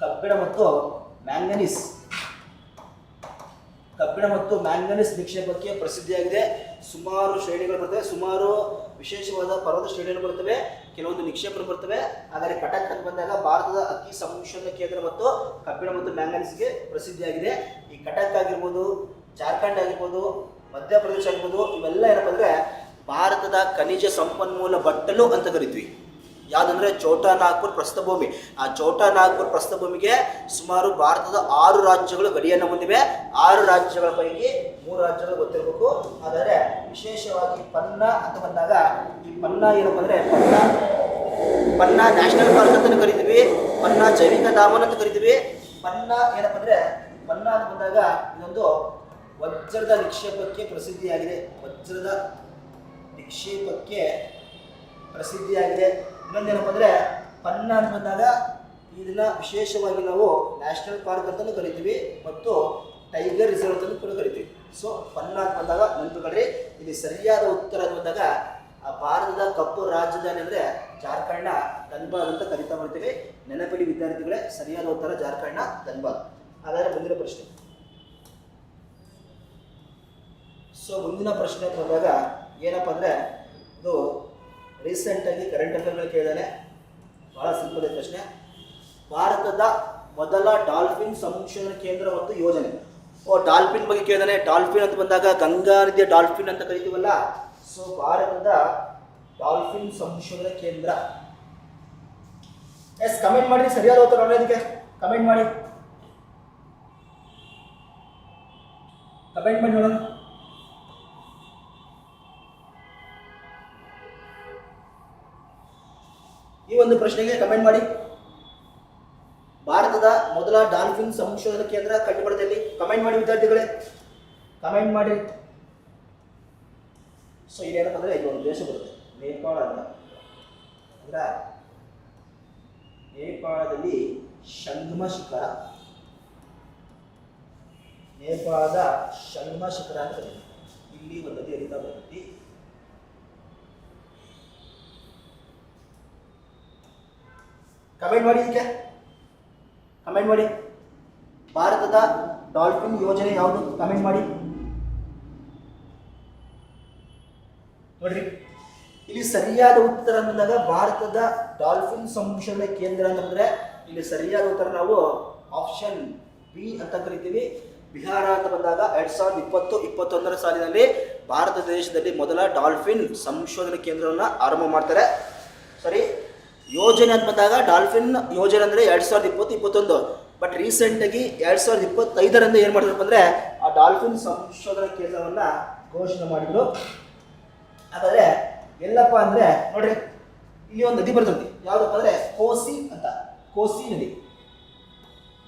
ಕಬ್ಬಿಣ ಮತ್ತು ಮ್ಯಾಂಗನೀಸ್. ಕಬ್ಬಿಣ ಮತ್ತು ಮ್ಯಾಂಗನೀಸ್ ನಿಕ್ಷೇಪಕ್ಕೆ ಪ್ರಸಿದ್ಧಿಯಾಗಿದೆ. ಸುಮಾರು ಶ್ರೇಣಿಗಳು ಬರ್ತವೆ. ಸುಮಾರು ವಿಶೇಷವಾದ ಪರ್ವತ ಶ್ರೇಣಿಗಳು ಬರ್ತವೆ. ಕೆಲವೊಂದು ನಿಕ್ಷೇಪಗಳು ಬರ್ತವೆ. ಆದರೆ ಕಟಕ್ ಅಂತ ಬಂದಾಗ ಭಾರತದ ಅತಿ ಸಂಶೋಧನಾ ಕೇಂದ್ರ ಮತ್ತು ಕಬ್ಬಿಣ ಮತ್ತು ಮ್ಯಾಂಗನೀಸ್ಗೆ ಪ್ರಸಿದ್ಧಿಯಾಗಿದೆ. ಈ ಕಟಕ್ ಆಗಿರ್ಬೋದು, ಜಾರ್ಖಂಡ್ ಆಗಿರ್ಬೋದು, ಮಧ್ಯಪ್ರದೇಶ ಆಗಿರ್ಬೋದು, ಇವೆಲ್ಲ ಏನಪ್ಪ ಅಂದ್ರೆ ಭಾರತದ ಖನಿಜ ಸಂಪನ್ಮೂಲ ಬಟ್ಟಲು ಅಂತ ಕರಿತೀವಿ. ಯಾವ್ದಂದ್ರೆ ಚೋಟಾ ನಾಗ್ಪುರ್ ಪ್ರಸ್ಥಭೂಮಿ. ಆ ಚೋಟಾ ನಾಗ್ಪುರ್ ಪ್ರಸ್ಥಭೂಮಿಗೆ ಸುಮಾರು ಭಾರತದ ಆರು ರಾಜ್ಯಗಳು ಗಡಿಯನ್ನು ಹೊಂದಿವೆ. ಆರು ರಾಜ್ಯಗಳ ಪೈಕಿ ಮೂರು ರಾಜ್ಯಗಳು ಗೊತ್ತಿರಬೇಕು. ಆದರೆ ವಿಶೇಷವಾಗಿ ಪನ್ನಾ ಅಂತ ಬಂದಾಗ ಈ ಪನ್ನಾ ಏನಪ್ಪ ಅಂದರೆ ಪನ್ನಾ ಪನ್ನಾ ನ್ಯಾಷನಲ್ ಪಾರ್ಕ್ ಅಂತ ಕರಿತೀವಿ. ಪನ್ನಾ ಜೈವಿಕ ಧಾಮನ ಅಂತ ಕರಿತೀವಿ. ಪನ್ನಾ ಏನಪ್ಪ ಅಂದರೆ ಪನ್ನಾ ಅಂತ ಬಂದಾಗ ಇದೊಂದು ವಜ್ರದ ನಿಕ್ಷೇಪಕ್ಕೆ ಪ್ರಸಿದ್ಧಿಯಾಗಿದೆ. ವಜ್ರದ ನಿಕ್ಷೇಪಕ್ಕೆ ಪ್ರಸಿದ್ಧಿಯಾಗಿದೆ. ಇನ್ನೊಂದೇನಪ್ಪ ಅಂದರೆ ಪನ್ನ ಅಂತ ಬಂದಾಗ ಇದನ್ನ ವಿಶೇಷವಾಗಿ ನಾವು ನ್ಯಾಷನಲ್ ಪಾರ್ಕ್ ಅಂತಲೂ ಕರಿತೀವಿ ಮತ್ತು ಟೈಗರ್ ರಿಸರ್ವ್ ಅಂತಲೂ ಕೂಡ ಕರಿತೀವಿ. ಸೊ ಪನ್ನ ಅಂತ ಬಂದಾಗ ನೆನಪುಗಳ್ರಿ ಇಲ್ಲಿ ಸರಿಯಾದ ಉತ್ತರ ಅಂತ ಬಂದಾಗ ಆ ಭಾರತದ ಕಪ್ಪು ರಾಜಧಾನಿ ಅಂದರೆ ಜಾರ್ಖಂಡ್ನ ಧನ್ಬಾದ್ ಅಂತ ಕರಿತಾ ಬರ್ತೀವಿ ನೆನಪಿಡಿ ವಿದ್ಯಾರ್ಥಿಗಳೇ, ಸರಿಯಾದ ಉತ್ತರ ಜಾರ್ಖಂಡ್ನ ಧನ್ಬಾದ್. ಹಾಗಾದ್ರೆ ಮುಂದಿನ ಪ್ರಶ್ನೆ. ಸೊ ಮುಂದಿನ ಪ್ರಶ್ನೆ ಬಂದಾಗ ಏನಪ್ಪ ಅಂದರೆ ಇದು ರೀಸೆಂಟಾಗಿ ಕರೆಂಟ್ ಅಫೇರ್ಗಳು ಕೇಳಿದಾನೆ. ಭಾಳ ಸಿಂಪಲ್ ಪ್ರಶ್ನೆ. ಭಾರತದ ಮೊದಲ ಡಾಲ್ಫಿನ್ ಸಂಶೋಧನಾ ಕೇಂದ್ರ ಮತ್ತು ಯೋಜನೆ. ಓ, ಡಾಲ್ಫಿನ್ ಬಗ್ಗೆ ಕೇಳಿದಾನೆ. ಡಾಲ್ಫಿನ್ ಅಂತ ಬಂದಾಗ ಗಂಗಾ ನದಿಯ ಡಾಲ್ಫಿನ್ ಅಂತ ಕರಿತೀವಲ್ಲ? ಸೊ ಭಾರತದ ಡಾಲ್ಫಿನ್ ಸಂಶೋಧನಾ ಕೇಂದ್ರ. ಎಸ್ ಕಮೆಂಟ್ ಮಾಡಿ ಸರಿಯಾದ ಉತ್ತರ ಇದಕ್ಕೆ? ಕಮೆಂಟ್ ಮಾಡಿ. ಕಮೆಂಟ್ ಮಾಡಿ ನೋಡೋಣ. ಈ ಒಂದು ಪ್ರಶ್ನೆಗೆ ಕಮೆಂಟ್ ಮಾಡಿ. ಭಾರತದ ಮೊದಲ ಡಾಲ್ಫಿನ್ ಸಂಶೋಧನಾ ಕೇಂದ್ರ ಕಂಡುಬರುತ್ತಲ್ಲಿ ಕಮೆಂಟ್ ಮಾಡಿ ವಿದ್ಯಾರ್ಥಿಗಳೇ. ಕಮೆಂಟ್ ಮಾಡಿ. ಸೊ ಇಲ್ಲೇನಪ್ಪ ಅಂದರೆ ಇದು ಒಂದು ದೇಶ ಬರುತ್ತೆ. ನೇಪಾಳ ಅಂತ. ಅಂದ್ರೆ ನೇಪಾಳದಲ್ಲಿ ಶಂಗಮ ಶಿಖರ. ನೇಪಾಳದ ಶಂಗಮ ಶಿಖರ ಅಂತ ಇಲ್ಲಿ ಒಂದು ನದಿ ಬರ್ತೈತಿ. ಕಮೆಂಟ್ ಮಾಡಿ ಇದಕ್ಕೆ. ಕಮೆಂಟ್ ಮಾಡಿ. ಭಾರತದ ಡಾಲ್ಫಿನ್ ಯೋಜನೆ ಯಾವುದು? ಕಮೆಂಟ್ ಮಾಡಿ. ನೋಡ್ರಿ. ಇಲ್ಲಿ ಸರಿಯಾದ ಉತ್ತರ ಅಂದಾಗ ಭಾರತದ ಡಾಲ್ಫಿನ್ ಸಂಶೋಧನೆ ಕೇಂದ್ರ ಅಂತಂದ್ರೆ ಇಲ್ಲಿ ಸರಿಯಾದ ಉತ್ತರ ನಾವು ಆಪ್ಷನ್ ಬಿ ಅಂತ ಕರಿತೀವಿ. ಬಿಹಾರ ಅಂತ ಬಂದಾಗ ಎರಡ್ ಸಾವಿರದ ಇಪ್ಪತ್ತು, ಇಪ್ಪತ್ತೊಂದರ ಸಾಲಿನಲ್ಲಿ ಭಾರತ ದೇಶದಲ್ಲಿ ಮೊದಲ ಡಾಲ್ಫಿನ್ ಸಂಶೋಧನೆ ಕೇಂದ್ರವನ್ನು ಆರಂಭ ಮಾಡ್ತಾರೆ. ಸರಿ? ಯೋಜನೆ ಅಂತ ಬಂದಾಗ ಡಾಲ್ಫಿನ್ ಯೋಜನೆ ಅಂದರೆ ಎರಡು ಸಾವಿರದ ಇಪ್ಪತ್ತು, ಇಪ್ಪತ್ತೊಂದು. ಬಟ್ ರೀಸೆಂಟಾಗಿ ಎರಡು ಸಾವಿರದ ಇಪ್ಪತ್ತೈದರಂದು ಏನು ಮಾಡಿದ್ರಪ್ಪ ಅಂದರೆ ಆ ಡಾಲ್ಫಿನ್ ಸಂಶೋಧನಾ ಕೇಂದ್ರವನ್ನು ಘೋಷಣೆ ಮಾಡಿದ್ರು. ಹಾಗಾದ್ರೆ ಎಲ್ಲಪ್ಪ ಅಂದರೆ ನೋಡ್ರಿ ಇಲ್ಲಿ ಒಂದು ನದಿ ಬರ್ತದೆ. ಯಾವುದಪ್ಪ ಅಂದರೆ ಕೋಸಿ ಅಂತ, ಕೋಸಿ ನದಿ.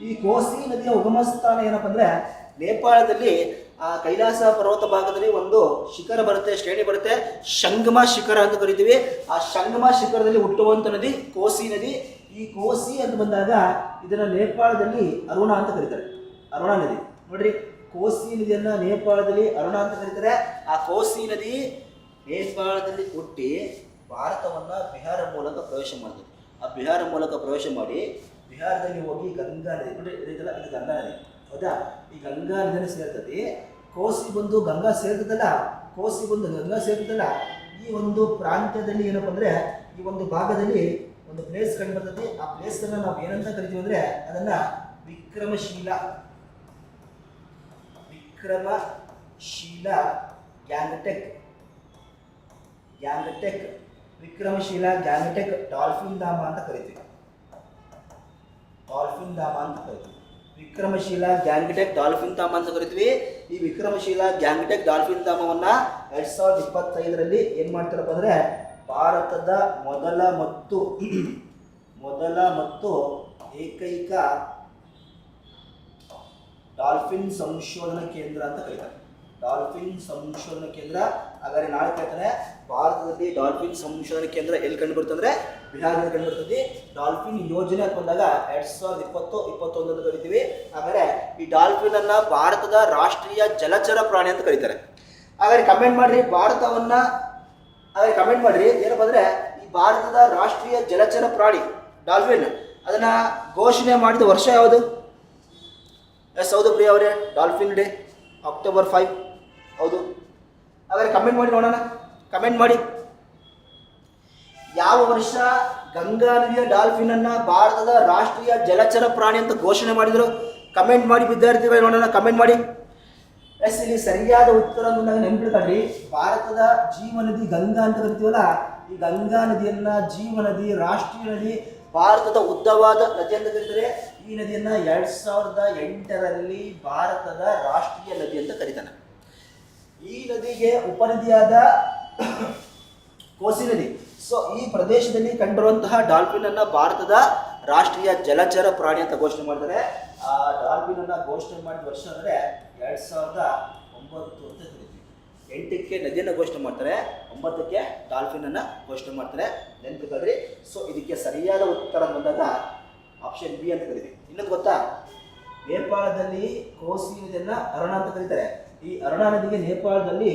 ಈ ಕೋಸಿ ನದಿಯ ಉಗಮ ಸ್ಥಾನ ಏನಪ್ಪ ಅಂದರೆ ನೇಪಾಳದಲ್ಲಿ ಆ ಕೈಲಾಸ ಪರ್ವತ ಭಾಗದಲ್ಲಿ ಒಂದು ಶಿಖರ ಬರುತ್ತೆ, ಶ್ರೇಣಿ ಬರುತ್ತೆ, ಶಂಗಮ ಶಿಖರ ಅಂತ ಕರಿತೀವಿ. ಆ ಶಂಗಮ ಶಿಖರದಲ್ಲಿ ಹುಟ್ಟುವಂಥ ನದಿ ಕೋಸಿ ನದಿ. ಈ ಕೋಸಿ ಅಂತ ಬಂದಾಗ ಇದನ್ನ ನೇಪಾಳದಲ್ಲಿ ಅರುಣ ಅಂತ ಕರೀತಾರೆ. ಅರುಣ ನದಿ. ನೋಡ್ರಿ, ಕೋಸಿ ನದಿಯನ್ನ ನೇಪಾಳದಲ್ಲಿ ಅರುಣ ಅಂತ ಕರೀತಾರೆ. ಆ ಕೋಸಿ ನದಿ ನೇಪಾಳದಲ್ಲಿ ಹುಟ್ಟಿ ಭಾರತವನ್ನ ಬಿಹಾರ ಮೂಲಕ ಪ್ರವೇಶ ಮಾಡಿದೆ ಆ ಬಿಹಾರ ಮೂಲಕ ಪ್ರವೇಶ ಮಾಡಿ ಬಿಹಾರದಲ್ಲಿ ಹೋಗಿ ಗಂಗಾ ನದಿ. ನೋಡ್ರಿ ಇದೆಲ್ಲ ಇದು ಗಂಗಾ ನದಿ. ಹೌದಾ? ಈ ಗಂಗಾ ನದಿ ಸೇರ್ತದೆ. ಕೋಸಿ ಬಂದು ಗಂಗಾ ಸೇರ್ತದಲ್ಲ? ಕೋಸಿ ಬಂದು ಗಂಗಾ ಸೇರ್ತದಲ್ಲ? ಈ ಒಂದು ಪ್ರಾಂತ್ಯದಲ್ಲಿ ಏನಪ್ಪ ಅಂದ್ರೆ, ಈ ಒಂದು ಭಾಗದಲ್ಲಿ ಒಂದು ಪ್ಲೇಸ್ ಕಂಡು ಬರ್ತದೆ. ಆ ಪ್ಲೇಸ್ ನಾವು ಏನಂತ ಕರಿತೀವಿ ಅಂದ್ರೆ, ಅದನ್ನ ವಿಕ್ರಮಶೀಲ. ವಿಕ್ರಮಶೀಲ ಗ್ಯಾಂಗ್ಟೆಕ್. ಗ್ಯಾಂಗಟೆಕ್. ವಿಕ್ರಮಶೀಲ ಗ್ಯಾಂಗಟೆಕ್ ಡಾಲ್ಫಿನ್ ಧಾಮ ಅಂತ ಕರಿತೀವಿ. ಡಾಲ್ಫಿನ್ ಧಾಮ ಅಂತ ಕರಿತೀವಿ. ವಿಕ್ರಮಶೀಲ ಗ್ಯಾಂಗ್ಟೆಕ್ ಡಾಲ್ಫಿನ್ ಧಾಮ ಅಂತ ಕರಿತೀವಿ. ಈ ವಿಕ್ರಮಶೀಲ ಗ್ಯಾಂಗ್ಟೆಕ್ ಡಾಲ್ಫಿನ್ ಧಾಮವನ್ನ ಎರಡ್ ಸಾವಿರದ ಇಪ್ಪತ್ತೈದರಲ್ಲಿ ಏನ್ ಮಾಡ್ತಾರಪ್ಪ ಅಂದ್ರೆ ಭಾರತದ ಮೊದಲ ಮತ್ತು ಮೊದಲ ಮತ್ತು ಏಕೈಕ ಡಾಲ್ಫಿನ್ ಸಂಶೋಧನಾ ಕೇಂದ್ರ ಅಂತ ಕರೀತಾರೆ. ಡಾಲ್ಫಿನ್ ಸಂಶೋಧನಾ ಕೇಂದ್ರ. ಹಾಗಾದ್ರೆ ನಾಳೆ ಕೇಳ್ತಾರೆ ಭಾರತದಲ್ಲಿ ಡಾಲ್ಫಿನ್ ಸಂಶೋಧನಾ ಕೇಂದ್ರ ಎಲ್ಲಿ ಕಂಡು ಬರ್ತಂದ್ರೆ ಬಿಹಾರದಲ್ಲಿ ಕಂಡು ಬರ್ತದೆ ಡಾಲ್ಫಿನ್ ಯೋಜನೆ ಅಂತ ಬಂದಾಗ ಎರಡ್ ಸಾವಿರದ ಇಪ್ಪತ್ತು, ಇಪ್ಪತ್ತೊಂದು ಅಂತ ಕರಿತೀವಿ. ಹಾಗಾದ್ರೆ ಈ ಡಾಲ್ಫಿನ್ ಅನ್ನ ಭಾರತದ ರಾಷ್ಟ್ರೀಯ ಜಲಚರ ಪ್ರಾಣಿ ಅಂತ ಕರೀತಾರೆ. ಹಾಗಾದ್ರೆ ಕಮೆಂಟ್ ಮಾಡ್ರಿ, ಭಾರತವನ್ನ, ಹಾಗಾದ್ರೆ ಕಮೆಂಟ್ ಮಾಡ್ರಿ, ಏನಪ್ಪ ಅಂದ್ರೆ ಈ ಭಾರತದ ರಾಷ್ಟ್ರೀಯ ಜಲಚರ ಪ್ರಾಣಿ, ಡಾಲ್ಫಿನ್, ಅದನ್ನ ಘೋಷಣೆ ಮಾಡಿದ ವರ್ಷ ಯಾವುದು? ಎಸ್, ಹೌದು ಪ್ರಿಯ ಅವರೇ, ಡಾಲ್ಫಿನ್ ಡೇ, ಅಕ್ಟೋಬರ್ ಫೈವ್ ಹೌದು. ಹಾಗಾದ್ರೆ ಕಮೆಂಟ್ ಮಾಡಿ ನೋಡೋಣ. ಕಮೆಂಟ್ ಮಾಡಿ. ಯಾವ ವರ್ಷ ಗಂಗಾ ನದಿಯ ಡಾಲ್ಫಿನ್ ಅನ್ನ ಭಾರತದ ರಾಷ್ಟ್ರೀಯ ಜಲಚರ ಪ್ರಾಣಿ ಅಂತ ಘೋಷಣೆ ಮಾಡಿದ್ರು? ಕಮೆಂಟ್ ಮಾಡಿ ವಿದ್ಯಾರ್ಥಿಗಳು ನೋಡೋಣ. ಕಮೆಂಟ್ ಮಾಡಿ. ಎಸ್, ಇಲ್ಲಿ ಸರಿಯಾದ ಉತ್ತರ ನಾನು ಭಾರತದ ಜೀವ ನದಿ ಗಂಗಾ ಅಂತ ಕರಿತೀವಲ್ಲ, ಈ ಗಂಗಾ ನದಿಯನ್ನ ಜೀವ ನದಿ, ರಾಷ್ಟ್ರೀಯ ನದಿ, ಭಾರತದ ಉದ್ದವಾದ ನದಿ ಅಂತ ಕರೀತಾರೆ. ಈ ನದಿಯನ್ನ ಎರಡ್ ಸಾವಿರದ ಎಂಟರಲ್ಲಿ ಭಾರತದ ರಾಷ್ಟ್ರೀಯ ನದಿ ಅಂತ ಕರೀತಾನೆ. ಈ ನದಿಗೆ ಉಪನದಿಯಾದ ಕೋಸಿ ನದಿ ಸೊ ಈ ಪ್ರದೇಶದಲ್ಲಿ ಕಂಡಿರುವಂತಹ ಡಾಲ್ಫಿನ್ ಅನ್ನ ಭಾರತದ ರಾಷ್ಟ್ರೀಯ ಜಲಚರ ಪ್ರಾಣಿ ಅಂತ ಘೋಷಣೆ ಮಾಡ್ತಾರೆ. ಆ ಡಾಲ್ಫಿನ್ ಅನ್ನ ಘೋಷಣೆ ಮಾಡಿದ ವರ್ಷ ಅಂದ್ರೆ ಎರಡ್ ಸಾವಿರದ ಒಂಬತ್ತು ಅಂತ ಎಂಟಕ್ಕೆ ನದಿಯನ್ನು ಘೋಷಣೆ ಮಾಡ್ತಾರೆ. ಒಂಬತ್ತಕ್ಕೆ ಡಾಲ್ಫಿನ್ ಅನ್ನ ಘೋಷಣೆ ಮಾಡ್ತಾರೆ. ನೆನ್ಪಿಟ್ಕೊಳ್ರಿ. ಸೊ ಇದಕ್ಕೆ ಸರಿಯಾದ ಉತ್ತರ ಬಂದಾಗ ಆಪ್ಷನ್ ಬಿ ಅಂತ ಕರಿತೀವಿ ಇನ್ನೊಂದು ಗೊತ್ತಾ? ನೇಪಾಳದಲ್ಲಿ ಕೋಸಿ ನದಿಯನ್ನ ಅರುಣ ಅಂತ ಕರೀತಾರೆ. ಈ ಅರುಣಾ ನದಿಗೆ ನೇಪಾಳದಲ್ಲಿ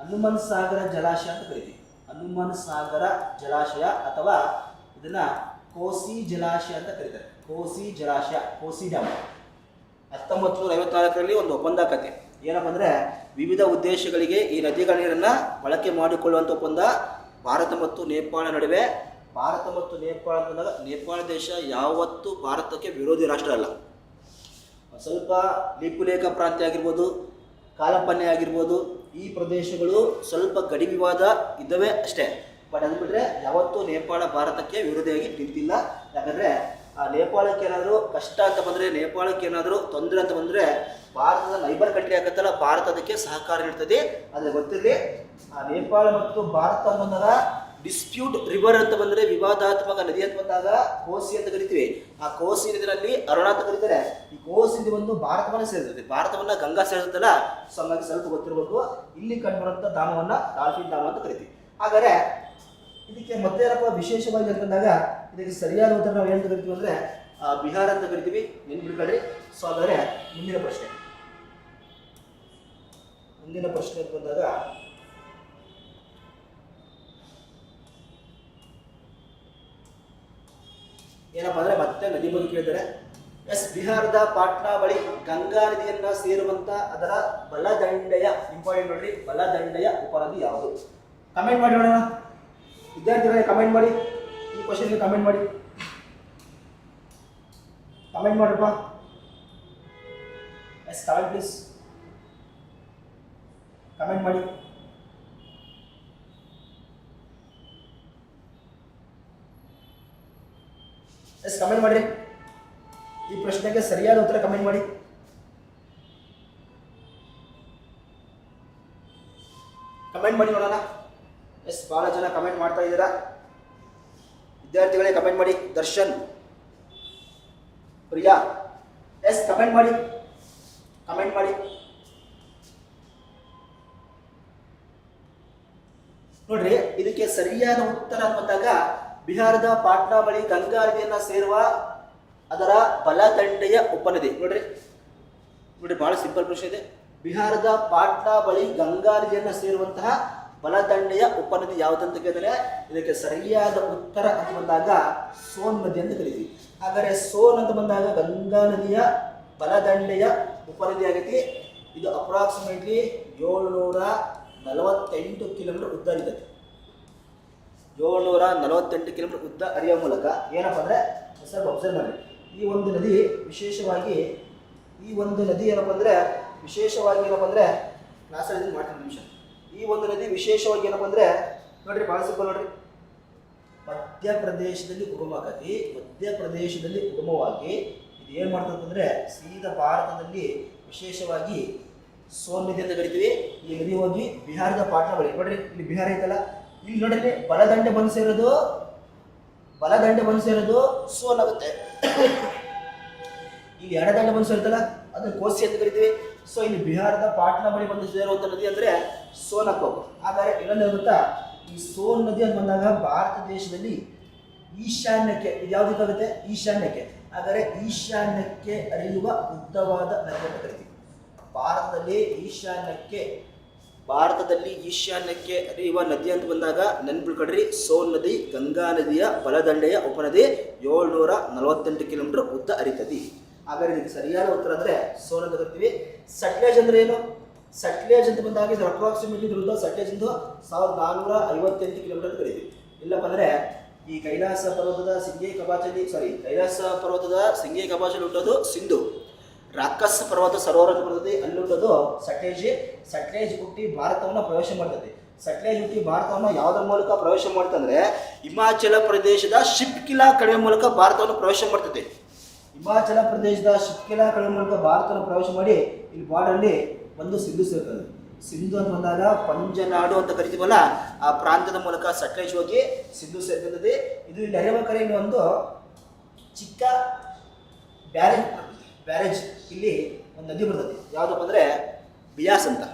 ಹನುಮನ್ ಸಾಗರ ಜಲಾಶಯ ಅಂತ ಕರಿತೀವಿ. ಹನುಮನ್ ಸಾಗರ ಜಲಾಶಯ ಅಥವಾ ಇದನ್ನ ಕೋಸಿ ಜಲಾಶಯ ಅಂತ ಕರೀತಾರೆ. ಕೋಸಿ ಜಲಾಶಯ, ಕೋಸಿ ಡ್ಯಾಮ್ ಹತ್ತೊಂಬತ್ತು ನೂರ ಐವತ್ನಾಲ್ಕರಲ್ಲಿ ಒಂದು ಒಪ್ಪಂದ ಕತೆ. ಏನಪ್ಪ ಅಂದರೆ ವಿವಿಧ ಉದ್ದೇಶಗಳಿಗೆ ಈ ನದಿಗಳ ನೀರನ್ನು ಬಳಕೆ ಮಾಡಿಕೊಳ್ಳುವಂಥ ಒಪ್ಪಂದ ಭಾರತ ಮತ್ತು ನೇಪಾಳ ನಡುವೆ. ಭಾರತ ಮತ್ತು ನೇಪಾಳ ಅಂತಂದಾಗ ನೇಪಾಳ ದೇಶ ಯಾವತ್ತೂ ಭಾರತಕ್ಕೆ ವಿರೋಧಿ ರಾಷ್ಟ್ರ ಅಲ್ಲ. ಸ್ವಲ್ಪ ಲಿಪುಲೇಖ ಪ್ರಾಂತ್ಯ ಆಗಿರ್ಬೋದು ಕಾಲಪನ್ಯ ಆಗಿರ್ಬೋದು, ಈ ಪ್ರದೇಶಗಳು ಸ್ವಲ್ಪ ಗಡಿ ವಿವಾದ ಇದ್ದವೇ ಅಷ್ಟೇ. ಬಟ್ ಅದು ಬಿಟ್ಟರೆ ಯಾವತ್ತೂ ನೇಪಾಳ ಭಾರತಕ್ಕೆ ವಿರೋಧಿಯಾಗಿ ನಿಂತಿಲ್ಲ. ಯಾಕಂದರೆ, ಆ ನೇಪಾಳಕ್ಕೆ ಏನಾದರೂ ಕಷ್ಟ ಅಂತ ಬಂದರೆ, ನೇಪಾಳಕ್ಕೆ ಏನಾದರೂ ತೊಂದರೆ ಅಂತ ಬಂದರೆ ಭಾರತದ ನೈಬರ್ ಕಂಟ್ರಿ ಆಗತ್ತಲ್ಲ, ಭಾರತ ಅದಕ್ಕೆ ಸಹಕಾರ ನೀಡ್ತದೆ. ಆದರೆ ಗೊತ್ತಿರಲಿ, ಆ ನೇಪಾಳ ಮತ್ತು ಭಾರತ ಬಂದಾಗ ಡಿಸ್ಪ್ಯೂಟ್ ರಿವರ್ ಅಂತ ಬಂದರೆ ವಿವಾದಾತ್ಮಕ ನದಿ ಅಂತ ಬಂದಾಗ ಕೋಸಿ ಅಂತ ಕರಿತೀವಿ. ಆ ಕೋಸಿ ನದಿನಲ್ಲಿ ಅರುಣ ಅಂತ ಕರೀತಾರೆ. ಈ ಕೋಸಿ ನದಿ ಒಂದು ಭಾರತವನ್ನ ಸೇರಿಸುತ್ತೆ. ಭಾರತವನ್ನ ಗಂಗಾ ಸೇರಿಸುತ್ತಲ್ಲ? ಸೊ ಸ್ವಲ್ಪ ಗೊತ್ತಿರಬೇಕು. ಇಲ್ಲಿ ಕಂಡುಬರುವಂಥ ಧಾಮವನ್ನ ಡಾಲ್ಫಿನ್ ಧಾಮ ಅಂತ ಕರಿತೀವಿ. ಹಾಗಾದ್ರೆ ಇದಕ್ಕೆ ಮತ್ತೆ ಏನಪ್ಪ ವಿಶೇಷವಾಗಿ ಅಂತಂದಾಗ ಇದಕ್ಕೆ ಸರಿಯಾದ ಉತ್ತರ ನಾವು ಏನಂತ ಕರಿತೀವಿ ಅಂದ್ರೆ ಆ, ಬಿಹಾರ ಅಂತ ಕರಿತೀವಿ. ನೆನ್ಪಿಡ್ಕೊಳ್ರಿ ಸೊ ಹಾಗಾದ್ರೆ ಮುಂದಿನ ಪ್ರಶ್ನೆ. ಮುಂದಿನ ಪ್ರಶ್ನೆ ಅಂತ ಬಂದಾಗ ಏನಪ್ಪ ಅಂದ್ರೆ ಮತ್ತೆ ನದಿ ಬಗ್ಗೆ ಕೇಳಿದರೆ ಎಸ್, ಬಿಹಾರದ ಪಾಟ್ನಾ ಬಳಿ ಗಂಗಾ ನದಿಯನ್ನ ಸೇರುವಂತ ಅದರ ಬಲದಂಡೆಯ, ಇಂಪಾರ್ಟೆಂಟ್ ನೋಡ್ರಿ, ಬಲದಂಡೆಯ ಉಪನದಿ ಯಾವುದು? ಕಮೆಂಟ್ ಮಾಡಿ ನೋಡೋಣ. ವಿದ್ಯಾರ್ಥಿಗಳೇ ಕಮೆಂಟ್ ಮಾಡಿ, ಈ ಕ್ವಶನ್ಗೆ ಕಮೆಂಟ್ ಮಾಡಿ. ಕಮೆಂಟ್ ಮಾಡ್ರಪ್ಪ. ಎಸ್ ಕಮೆಂಟ್ ಪ್ಲೀಸ್ ಕಮೆಂಟ್ ಮಾಡಿ. ಎಸ್ ಕಮೆಂಟ್ ಮಾಡಿ ಈ ಪ್ರಶ್ನೆಗೆ ಸರಿಯಾದ ಉತ್ತರ ಕಮೆಂಟ್ ಮಾಡಿ. ಕಮೆಂಟ್ ಮಾಡಿ ನೋಡೋಣ. ಎಸ್, ಬಹಳ ಜನ ಕಮೆಂಟ್ ಮಾಡ್ತಾ ಇದ್ದೀರಾ. ವಿದ್ಯಾರ್ಥಿಗಳೇ ಕಮೆಂಟ್ ಮಾಡಿ. ದರ್ಶನ್, ಪ್ರಿಯಾ. ಎಸ್ ಕಮೆಂಟ್ ಮಾಡಿ. ಕಮೆಂಟ್ ಮಾಡಿ. ನೋಡ್ರಿ, ಇದಕ್ಕೆ ಸರಿಯಾದ ಉತ್ತರ ಅಂತ ಬಂದಾಗ ಬಿಹಾರದ ಪಾಟ್ನಾ ಬಳಿ ಗಂಗಾ ನದಿಯನ್ನ ಸೇರುವ ಅದರ ಬಲದಂಡೆಯ ಉಪನದಿ ನೋಡ್ರಿ. ನೋಡಿ ಬಹಳ ಸಿಂಪಲ್ ಪ್ರಶ್ನೆ ಇದೆ. ಬಿಹಾರದ ಪಾಟ್ನಾ ಬಳಿ ಗಂಗಾ ನದಿಯನ್ನ ಸೇರುವಂತಹ ಬಲದಂಡೆಯ ಉಪನದಿ ಯಾವುದಂತ ಕೇಳಿದರೆ ಇದಕ್ಕೆ ಸರಿಯಾದ ಉತ್ತರ ಅಂತ ಬಂದಾಗ ಸೋನ್ ನದಿ ಅಂತ ಕರಿತೀವಿ. ಹಾಗಾದ್ರೆ ಸೋನ್ ಅಂತ ಬಂದಾಗ ಗಂಗಾ ನದಿಯ ಬಲದಂಡೆಯ ಉಪನದಿ ಆಗೈತಿ. ಇದು ಅಪ್ರಾಕ್ಸಿಮೇಟ್ಲಿ ಏಳ್ನೂರ ನಲವತ್ತೆಂಟು ಕಿಲೋಮೀಟರ್ ಉದ್ದ ಇರ್ತೈತಿ ಏಳ್ನೂರ ನಲವತ್ತೆಂಟು ಕಿಲೋಮೀಟರ್ ಉದ್ದ ಹರಿಯುವ ಮೂಲಕ ಏನಪ್ಪ ಅಂದರೆ ಸ್ವಲ್ಪ ಅಬ್ಸರ್ವ್ ಮಾಡಿ ಈ ಒಂದು ನದಿ ವಿಶೇಷವಾಗಿ, ಈ ಒಂದು ನದಿ ಏನಪ್ಪ ಅಂದರೆ ವಿಶೇಷವಾಗಿ ಏನಪ್ಪ ಅಂದರೆ ಇದನ್ನ ಮಾಡ್ತೀನಿ ನಿಮಿಷ. ಈ ಒಂದು ನದಿ ವಿಶೇಷವಾಗಿ ಏನಪ್ಪ ಅಂದರೆ ನೋಡ್ರಿ ಭಾಳ ಸಿಂಪಲ್ ನೋಡ್ರಿ. ಮಧ್ಯಪ್ರದೇಶದಲ್ಲಿ ಉಗಮವಾಗಿ ಮಧ್ಯಪ್ರದೇಶದಲ್ಲಿ ಉಗಮವಾಗಿ ಇದು ಏನು ಮಾಡ್ತದೆ ಅಂದರೆ ಸೀದಾ ಭಾರತದಲ್ಲಿ ವಿಶೇಷವಾಗಿ ಸೋನ್ ನದಿ ಅಂತ ಕರಿತೀವಿ. ಈ ನದಿ ಹೋಗಿ ಬಿಹಾರದ ಪಾಟ್ನಾ ಬಳಿ. ನೋಡ್ರಿ, ಇಲ್ಲಿ ಬಿಹಾರ ಐತಲ್ಲ? ಇಲ್ಲಿ ನೋಡಿದ್ರೆ ಬಲದಂಡೆ ಬಂದು ಸೇರೋದು, ಬಲದಂಡೆ ಬಂದು ಸೇರೋದು ಸೋಲ್ ಆಗುತ್ತೆ ಇಲ್ಲಿ ಎಡದಂಡೆ ಬಂದು ಸೇರುತ್ತಲ್ಲ, ಅದನ್ನ ಕೋಸಿ ಅಂತ ಕರಿತೀವಿ. ಸೊ ಇಲ್ಲಿ ಬಿಹಾರದ ಪಾಟ್ನಾ ಬಳಿ ಬಂದು ಸೇರುವಂತ ನದಿ ಅಂದ್ರೆ ಸೋನ್ ಆದರೆ ಹಾಗಾದ್ರೆ ಇನ್ನೊಂದು ಗೊತ್ತಾ ಈ ಸೋನ್ ನದಿ ಅಂತ ಬಂದಾಗ ಭಾರತ ದೇಶದಲ್ಲಿ ಈಶಾನ್ಯಕ್ಕೆ, ಇದು ಆಗುತ್ತೆ? ಈಶಾನ್ಯಕ್ಕೆ. ಹಾಗಾದ್ರೆ ಈಶಾನ್ಯಕ್ಕೆ ಅರಿಯುವ ಉದ್ದವಾದ ನದಿ ಅಂತ ಕರಿತೀವಿ. ಭಾರತದಲ್ಲಿ ಈಶಾನ್ಯಕ್ಕೆ ಭಾರತದಲ್ಲಿ ಈಶಾನ್ಯಕ್ಕೆ ಹರಿಯುವ ನದಿ ಅಂತ ಬಂದಾಗ ನೆನ್ಪಿಡ್ಕೊಡ್ರಿ ಸೋನ್ ನದಿ, ಗಂಗಾ ನದಿಯ ಬಲದಂಡೆಯ ಉಪನದಿ ಏಳ್ನೂರ ನಲವತ್ತೆಂಟು ಕಿಲೋಮೀಟರ್ ಉದ್ದ ಹರಿತದೆ. ಹಾಗಾದ್ರೆ ಇದಕ್ಕೆ ಸರಿಯಾದ ಉತ್ತರ ಅಂದ್ರೆ ಸೋನ್ ಅಂತ ಕರಿತೀವಿ. ಸಟ್ಲೇಜ್ ಅಂದ್ರೆ ಏನು? ಸಟ್ಲೇಜ್ ಅಂತ ಬಂದಾಗ ಇದು ಅಪ್ರಾಕ್ಸಿಮೇಟ್ಲಿ ಇದ್ರ ಉದ್ದ ಸಟ್ಲೇಜ್ ಸಾವಿರದ ನಾನ್ನೂರ ಐವತ್ತೆಂಟು ಕಿಲೋಮೀಟರ್ ಕರಿತೀವಿ. ಇಲ್ಲಪ್ಪ ಅಂದ್ರೆ ಈ ಕೈಲಾಸ ಪರ್ವತದ ಸಿಂಗೆ ಕಬಾಚಲಿ ಸಾರಿ ಕೈಲಾಸ ಪರ್ವತದ ಸಿಂಗೆ ಕಬಾಚಲಿ ಹುಟ್ಟೋದು ಸಿಂಧು. ರಾಕಸ್ ಪರ್ವತ ಸರೋವರ ಬರ್ತದೆ ಅಲ್ಲಿ ಹುಟ್ಟೋದು ಸಟ್ಲೇಜ್. ಸಟ್ಲೇಜ್ ಹುಟ್ಟಿ ಭಾರತವನ್ನು ಪ್ರವೇಶ ಮಾಡ್ತದೆ. ಸಟ್ಲೇಜ್ ಹುಟ್ಟಿ ಭಾರತವನ್ನು ಯಾವುದರ ಮೂಲಕ ಪ್ರವೇಶ ಮಾಡ್ತಂದ್ರೆ ಹಿಮಾಚಲ ಪ್ರದೇಶದ ಶಿಪ್ಕಿಲಾ ಕಡಿಮೆ ಮೂಲಕ ಭಾರತವನ್ನು ಪ್ರವೇಶ ಮಾಡ್ತದೆ. ಹಿಮಾಚಲ ಪ್ರದೇಶದ ಶಿಪ್ಕಿಲಾ ಕಡಿಮೆ ಮೂಲಕ ಭಾರತವನ್ನು ಪ್ರವೇಶ ಮಾಡಿ ಇಲ್ಲಿ ಅಲ್ಲಿ ಒಂದು ಸಿಂಧು ಸೇರ್ತದೆ. ಸಿಂಧು ಅಂತ ಬಂದಾಗ ಪಂಜನಾಡು ಅಂತ ಕರಿತೀವಲ್ಲ, ಆ ಪ್ರಾಂತ್ಯದ ಮೂಲಕ ಸಟ್ಲೇಜ್ ಹೋಗಿ ಸಿಂಧು ಸೇರ್ತದೆ. ಇದು ಇಲ್ಲಿ ಕಡೆ ಒಂದು ಚಿಕ್ಕ ಬ್ಯಾರೇಜ್ ಬ್ಯಾರೇಜ್ ಇಲ್ಲಿ ಒಂದು ನದಿ ಬರ್ತದೆ. ಯಾವುದಪ್ಪ ಅಂದರೆ ಬಿಯಾಸ್ ಅಂತ.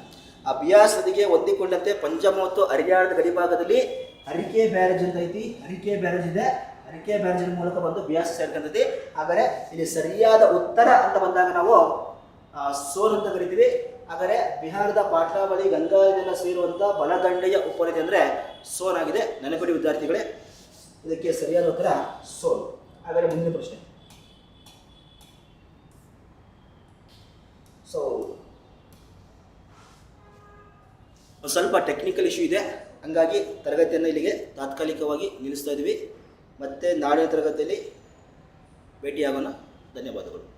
ಆ ಬಿಯಾಸ್ ನದಿಗೆ ಹೊಂದಿಕೊಂಡಂತೆ ಪಂಜಾಬ್ ಮತ್ತು ಹರಿಯಾಣದ ಗಡಿಭಾಗದಲ್ಲಿ ಹರಿಕೆ ಬ್ಯಾರೇಜ್ ಅಂತ ಐತಿ. ಹರಿಕೆ ಬ್ಯಾರೇಜ್ ಇದೆ. ಹರಿಕೆ ಬ್ಯಾರೇಜಿನ ಮೂಲಕ ಬಂದು ಬಿಯಾಸ್ ಸೇರ್ಕೊಂತೈತಿ. ಆದರೆ ಇಲ್ಲಿ ಸರಿಯಾದ ಉತ್ತರ ಅಂತ ಬಂದಾಗ ನಾವು ಸೋನ್ ಅಂತ ಕರಿತೀವಿ. ಆದರೆ ಬಿಹಾರದ ಪಾಟ್ನಾ ಗಂಗಾ ಸೇರುವಂಥ ಬಲದಂಡೆಯ ಉಪನದಿ ಅಂದರೆ ಸೋನ್ ಆಗಿದೆ. ನೆನಪಿಡಿ ವಿದ್ಯಾರ್ಥಿಗಳೇ, ಇದಕ್ಕೆ ಸರಿಯಾದ ಉತ್ತರ ಸೋನ್ ಹಾಗಾದರೆ ಮುಂದಿನ ಪ್ರಶ್ನೆ. ಸೊ ಸ್ವಲ್ಪ ಟೆಕ್ನಿಕಲ್ ಇಶ್ಯೂ ಇದೆ. ಹಂಗಾಗಿ ತರಗತಿಯನ್ನು ಇಲ್ಲಿಗೆ ತಾತ್ಕಾಲಿಕವಾಗಿ ನಿಲ್ಲಿಸ್ತಾ ಇದ್ದೀವಿ. ಮತ್ತೆ ನಾಳಿನ ತರಗತಿಯಲ್ಲಿ ಭೇಟಿಯಾಗೋಣ. ಧನ್ಯವಾದಗಳು.